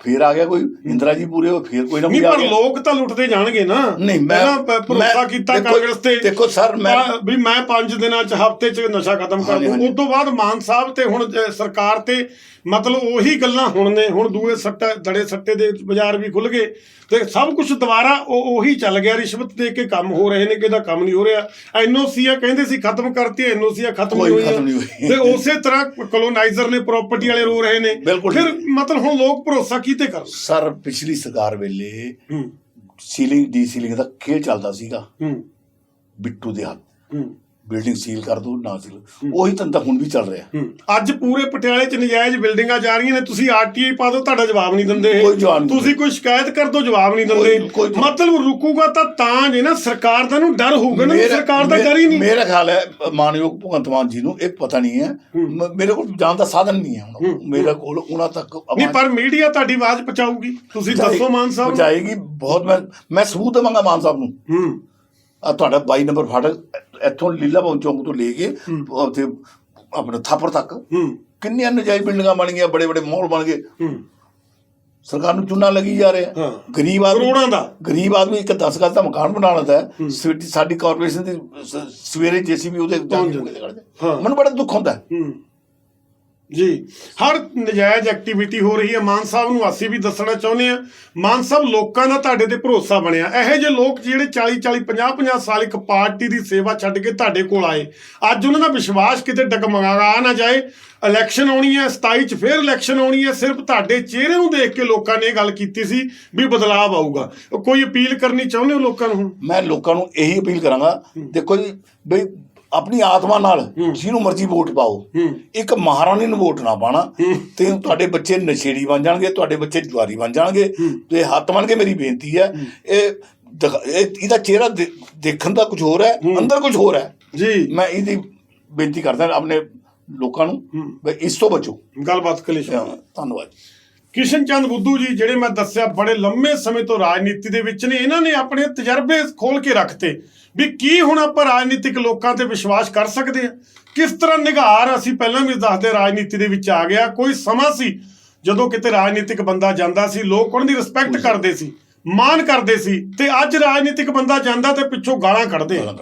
ਫੇਰ ਆ ਗਿਆ ਕੋਈ ਇੰਦਰਾ ਜੀ ਪੂਰੇ ਹੋਏ ਫੇਰ ਕੋਈ ਨਾ ਨਹੀਂ ਪਰ ਲੋਕ ਤਾਂ ਲੁੱਟਦੇ ਜਾਣਗੇ ਨਾ। ਨਹੀਂ, ਮੈਂ- ਭਰੋਸਾ ਕੀਤਾ ਕਾਂਗਰਸ ਤੇ ਦੇਖੋ ਸਰ, ਮੈਂ- ਵੀ ਮੈਂ 5 ਦਿਨਾਂ ਚ ਹਫ਼ਤੇ ਚ ਨਸ਼ਾ ਖਤਮ ਕਰ ਦੂੰ। ਉਸ ਤੋਂ ਬਾਅਦ ਮਾਨ ਸਾਹਿਬ ਤੇ ਹੁਣ ਸਰਕਾਰ ਤੇ ਮਤਲਬ ਉਹੀ ਗੱਲਾਂ ਹੁਣ ਨੇ। ਹੁਣ ਦੂਏ ਸੱਟਾ ਦੜੇ ਸੱਟੇ ਦੇ ਬਾਜ਼ਾਰ ਵੀ ਖੁੱਲ ਗਏ। ਤੇ ਸਭ ਕੁਝ ਦੁਬਾਰਾ ਉਹ ਉਹੀ ਚੱਲ ਗਿਆ। ਰਿਸ਼ਵਤ ਦੇ ਕੇ ਕੰਮ ਹੋ ਰਹੇ ਨੇ ਕਿਹਦਾ ਕੰਮ ਨਹੀਂ ਹੋ ਰਿਹਾ। ਐਨਓਸੀਆ ਕਹਿੰਦੇ ਸੀ ਖਤਮ ਕਰਤੀ ਐਨਓਸੀਆ ਖਤਮ ਹੋਈ। ਤੇ ਉਸੇ ਤਰ੍ਹਾਂ ਕਲੋਨਾਈਜ਼ਰ ਨੇ ਪ੍ਰਾਪਰਟੀ ਵਾਲੇ ਰੋ ਰਹੇ ਨੇ। ਬਿਲਕੁਲ ਫਿਰ। ਮਤਲਬ ਹੁਣ ਲੋਕ ਭਰੋਸਾ ਕੀਤੇ ਕਰਨ? ਸਰ ਪਿਛਲੀ ਸਰਕਾਰ ਵੇਲੇ ਹੂੰ। ਸੀਲਿੰਗ ਡੀ ਸੀਲਿੰਗ ਦਾ ਖੇਲ ਚੱਲਦਾ ਸੀਗਾ। ਹੂੰ। ਬਿੱਟੂ ਦੇ ਹੱਥ। ਹੂੰ। ਬਿਲਡਿੰਗ ਸੀਲ ਕਰ ਦੋ ਨਾ ਸੀਲ। ਉਹੀ ਧੰਦਾ ਹੁਣ ਵੀ ਚੱਲ ਰਿਹਾ। ਅੱਜ ਪੂਰੇ ਪਟਿਆਲੇ 'ਚ ਨਜਾਇਜ਼ ਬਿਲਡਿੰਗਾਂ ਜਾ ਰਹੀਆਂ ਨੇ ਤੁਸੀਂ ਆਰਟੀਆਈ ਪਾ ਦਿਓ ਤੁਹਾਡਾ ਜਵਾਬ ਨਹੀਂ ਦਿੰਦੇ। ਇਹ। ਕੋਈ ਜਵਾਬ ਨਹੀਂ ਤੁਸੀਂ ਕੋਈ ਸ਼ਿਕਾਇਤ ਕਰ ਦਿਓ ਜਵਾਬ ਨਹੀਂ ਦਿੰਦੇ। ਮਤਲਬ ਰੁਕੂਗਾ ਤਾਂ ਤਾਂ ਜੇ ਨਾ ਸਰਕਾਰ ਦਾ ਨੂੰ ਡਰ ਹੋਊਗਾ ਨਾ ਸਰਕਾਰ ਦਾ ਡਰ ਹੀ ਨਹੀਂ। ਮੇਰਾ ਖਿਆਲ ਹੈ ਮਾਨਯੋਗ ਭਗਵੰਤ ਮਾਨ ਜੀ ਨੂੰ ਇਹ ਪਤਾ ਨਹੀਂ ਹੈ। ਮੇਰੇ ਕੋਲ ਜਾਣ ਦਾ ਸਾਧਨ ਨਹੀਂ ਹੈ ਹੁਣ। ਮੇਰੇ ਕੋਲ ਉਹਨਾਂ ਤੱਕ ਨਹੀਂ ਪਰ ਮੀਡੀਆ ਤੁਹਾਡੀ ਆਵਾਜ਼ ਪਹੁੰਚਾਊਗੀ। ਤੁਸੀਂ ਦੱਸੋ ਮਾਨ ਸਾਹਿਬ। ਜਾਏਗੀ ਬਹੁਤ। ਮੈਂ ਮੈਂ ਸਬੂਤ ਦੇਵਾਂਗਾ ਮਾਨ ਸਾਹਿਬ ਨੂੰ। ਹੂੰ। ਤੁਹਾਡਾ 22 ਨੰਬਰ ਫਾਟਕ ਇੱਥੋਂ ਲੀਲਾ ਭਵਨ ਚੌਂਕ ਤੋਂ ਲੈ ਕੇ ਉੱਥੇ ਆਪਣੇ ਥਾਪਰ ਤੱਕ ਕਿੰਨੀਆਂ ਨਜਾਇਜ਼ ਬਿਲਡਿੰਗਾਂ ਬਣ ਗਈਆਂ ਬੜੇ ਬੜੇ ਮਾਲ ਬਣ ਗਏ। ਸਰਕਾਰ ਨੂੰ ਚੂਨਾ ਲੱਗੀ ਜਾ ਰਿਹਾ। ਗਰੀਬ ਆਦਮੀ ਕਰੋੜਾਂ ਦਾ। ਗਰੀਬ ਆਦਮੀ ਇੱਕ 10 ਗਜ਼ ਦਾ ਮਕਾਨ ਬਣਾ ਲੈਂਦਾ ਹੈ। ਸਵੇਰੇ ਸਾਡੀ ਕਾਰਪੋਰੇਸ਼ਨ ਦੀ ਸਵੇਰੇ ਜੇਸੀਬੀ ਉਹਦੇ ਜਾ ਕੇ ਹਾਂ। ਮੈਨੂੰ ਬੜਾ ਦੁੱਖ ਹੁੰਦਾ ਜੀ ਹਰ ਨਜਾਇਜ਼ ਐਕਟੀਵਿਟੀ ਹੋ ਰਹੀ ਹੈ। ਮਾਨ ਸਾਹਿਬ ਨੂੰ ਅਸੀਂ ਵੀ ਦੱਸਣਾ ਚਾਹੁੰਦੇ ਆ ਮਾਨ ਸਾਹਿਬ ਲੋਕਾਂ ਦਾ ਤੁਹਾਡੇ ਤੇ ਭਰੋਸਾ ਬਣਿਆ। ਇਹੋ ਜਿਹੇ ਲੋਕ ਜਿਹੜੇ 40 40 50 50 ਸਾਲ ਇੱਕ ਪਾਰਟੀ ਦੀ ਸੇਵਾ ਛੱਡ ਕੇ ਤੁਹਾਡੇ ਕੋਲ ਆਏ। ਅੱਜ ਉਹਨਾਂ ਦਾ ਵਿਸ਼ਵਾਸ ਕਿਤੇ ਡਗਮਗਾ ਨਾ ਜਾਏ। ਇਲੈਕਸ਼ਨ ਆਉਣੀ ਹੈ 27 ਚ ਫਿਰ ਇਲੈਕਸ਼ਨ ਆਉਣੀ ਹੈ। ਸਿਰਫ ਤੁਹਾਡੇ ਚਿਹਰੇ ਨੂੰ ਦੇਖ ਕੇ ਲੋਕਾਂ ਨੇ ਇਹ ਗੱਲ ਕੀਤੀ ਸੀ ਵੀ ਬਦਲਾਅ ਆਊਗਾ। ਕੋਈ ਅਪੀਲ ਕਰਨੀ ਚਾਹੁੰਦੇ ਹੋ ਲੋਕਾਂ ਨੂੰ ਮੈਂ ਲੋਕਾਂ ਨੂੰ ਇਹੀ ਅਪੀਲ ਕਰਾਂਗਾ। ਦੇਖੋ ਜੀ ਬਈ ਆਪਣੀ ਆਤਮਾ ਨਾਲ ਜਿਹਨੂੰ ਮਰਜ਼ੀ ਵੋਟ ਪਾਓ। ਇੱਕ ਮਹਾਰਾਣੀ ਨੂੰ ਵੋਟ ਨਾ ਪਾਣਾ। ਤੇ ਤੁਹਾਡੇ ਬੱਚੇ ਨਸ਼ੇੜੀ ਬਣ ਜਾਣਗੇ ਤੁਹਾਡੇ ਬੱਚੇ ਜੁਆਰੀ ਬਣ ਜਾਣਗੇ। ਤੇ ਹੱਥ ਬਣ ਕੇ ਮੇਰੀ ਬੇਨਤੀ ਹੈ ਇਹ ਇਹਦਾ ਚਿਹਰਾ ਦੇਖਣ ਦਾ ਕੁਝ ਹੋਰ ਹੈ ਅੰਦਰ ਕੁਝ ਹੋਰ ਹੈ। ਜੀ। ਮੈਂ ਇਹਦੀ ਬੇਨਤੀ ਕਰਦਾ ਆਪਣੇ ਲੋਕਾਂ ਨੂੰ ਵੀ ਇਸ ਤੋਂ ਬਚੋ। ਗੱਲਬਾਤ ਕਲੇਸ਼ ਧੰਨਵਾਦ। ਕਿਸ਼ਨ ਚੰਦ ਬੁੱਧੂ ਜੀ ਜਿਹੜੇ ਮੈਂ ਦੱਸਿਆ ਬੜੇ ਲੰਮੇ ਸਮੇਂ ਤੋਂ ਰਾਜਨੀਤੀ ਦੇ ਵਿੱਚ ਨੇ ਇਹਨਾਂ ਨੇ ਆਪਣੇ ਤਜਰਬੇ ਖੋਲ ਕੇ ਰੱਖਤੇ। ਵੀ ਕੀ ਹੁਣ ਆਪਾਂ ਰਾਜਨੀਤਿਕ ਲੋਕਾਂ ਤੇ ਵਿਸ਼ਵਾਸ ਕਰ ਸਕਦੇ ਹਾਂ? ਕਿਸ ਤਰ੍ਹਾਂ ਨਿਗਾਰ ਅਸੀਂ ਪਹਿਲਾਂ ਵੀ ਦੱਸਦੇ ਰਾਜਨੀਤੀ ਦੇ ਵਿੱਚ ਆ ਗਿਆ ਕੋਈ ਸਮਾਂ ਸੀ ਜਦੋਂ ਕਿਤੇ ਰਾਜਨੀਤਿਕ ਬੰਦਾ ਜਾਂਦਾ ਸੀ ਲੋਕ ਉਹਨਾਂ ਦੀ ਰਿਸਪੈਕਟ ਕਰਦੇ ਸੀ ਮਾਣ ਕਰਦੇ ਸੀ ਤੇ ਅੱਜ ਰਾਜਨੀਤਿਕ ਬੰਦਾ ਜਾਂਦਾ ਤੇ ਪਿੱਛੋਂ ਗਾਲਾਂ ਕੱਢਦੇ ਆ।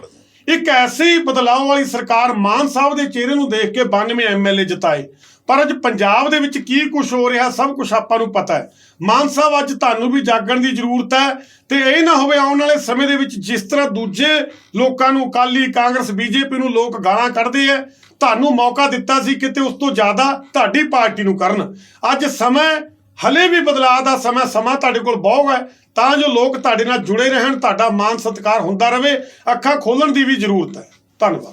ਇੱਕ ਐਸੀ ਬਦਲਾਅ ਵਾਲੀ ਸਰਕਾਰ ਮਾਨ ਸਾਹਿਬ ਦੇ ਚਿਹਰੇ ਨੂੰ ਦੇਖ ਕੇ 92 ਐਮਐਲਏ ਜਿਤਾਏ। ਪਰ ਅੱਜ ਪੰਜਾਬ ਦੇ ਵਿੱਚ ਕੀ ਕੁਝ ਹੋ ਰਿਹਾ, ਸਭ ਕੁਝ ਆਪਾਂ ਨੂੰ ਪਤਾ ਹੈ। ਮਾਨ ਸਾਹਿਬ, ਅੱਜ ਤੁਹਾਨੂੰ ਵੀ ਜਾਗਣ ਦੀ ਜ਼ਰੂਰਤ ਹੈ ਤੇ ਇਹ ਨਾ ਹੋਵੇ ਆਉਣ ਵਾਲੇ ਸਮੇਂ ਦੇ ਵਿੱਚ ਜਿਸ ਤਰ੍ਹਾਂ ਦੂਜੇ ਲੋਕਾਂ ਨੂੰ ਅਕਾਲੀ ਕਾਂਗਰਸ, ਬੀਜੇਪੀ ਨੂੰ ਲੋਕ ਗਾਲਾਂ ਕੱਢਦੇ ਐ ਤੁਹਾਨੂੰ ਮੌਕਾ ਦਿੱਤਾ ਸੀ ਕਿਤੇ ਉਸ ਤੋਂ ਜ਼ਿਆਦਾ ਤੁਹਾਡੀ ਪਾਰਟੀ ਨੂੰ ਕਰਨ। ਅੱਜ ਸਮਾਂ ਹਲੇ ਵੀ ਬਦਲਾਅ ਦਾ ਸਮਾਂ ਸਮਾਂ ਤੁਹਾਡੇ ਕੋਲ ਬਹੁਤ ਹੈ, ਤਾਂ ਜੋ ਲੋਕ ਤੁਹਾਡੇ ਨਾਲ ਜੁੜੇ ਰਹਿਣ, ਤੁਹਾਡਾ ਮਾਨ ਸਤਿਕਾਰ ਹੁੰਦਾ ਰਹੇ, ਅੱਖਾਂ ਖੋਲਣ ਦੀ ਵੀ ਜ਼ਰੂਰਤ ਹੈ। ਧੰਨਵਾਦ।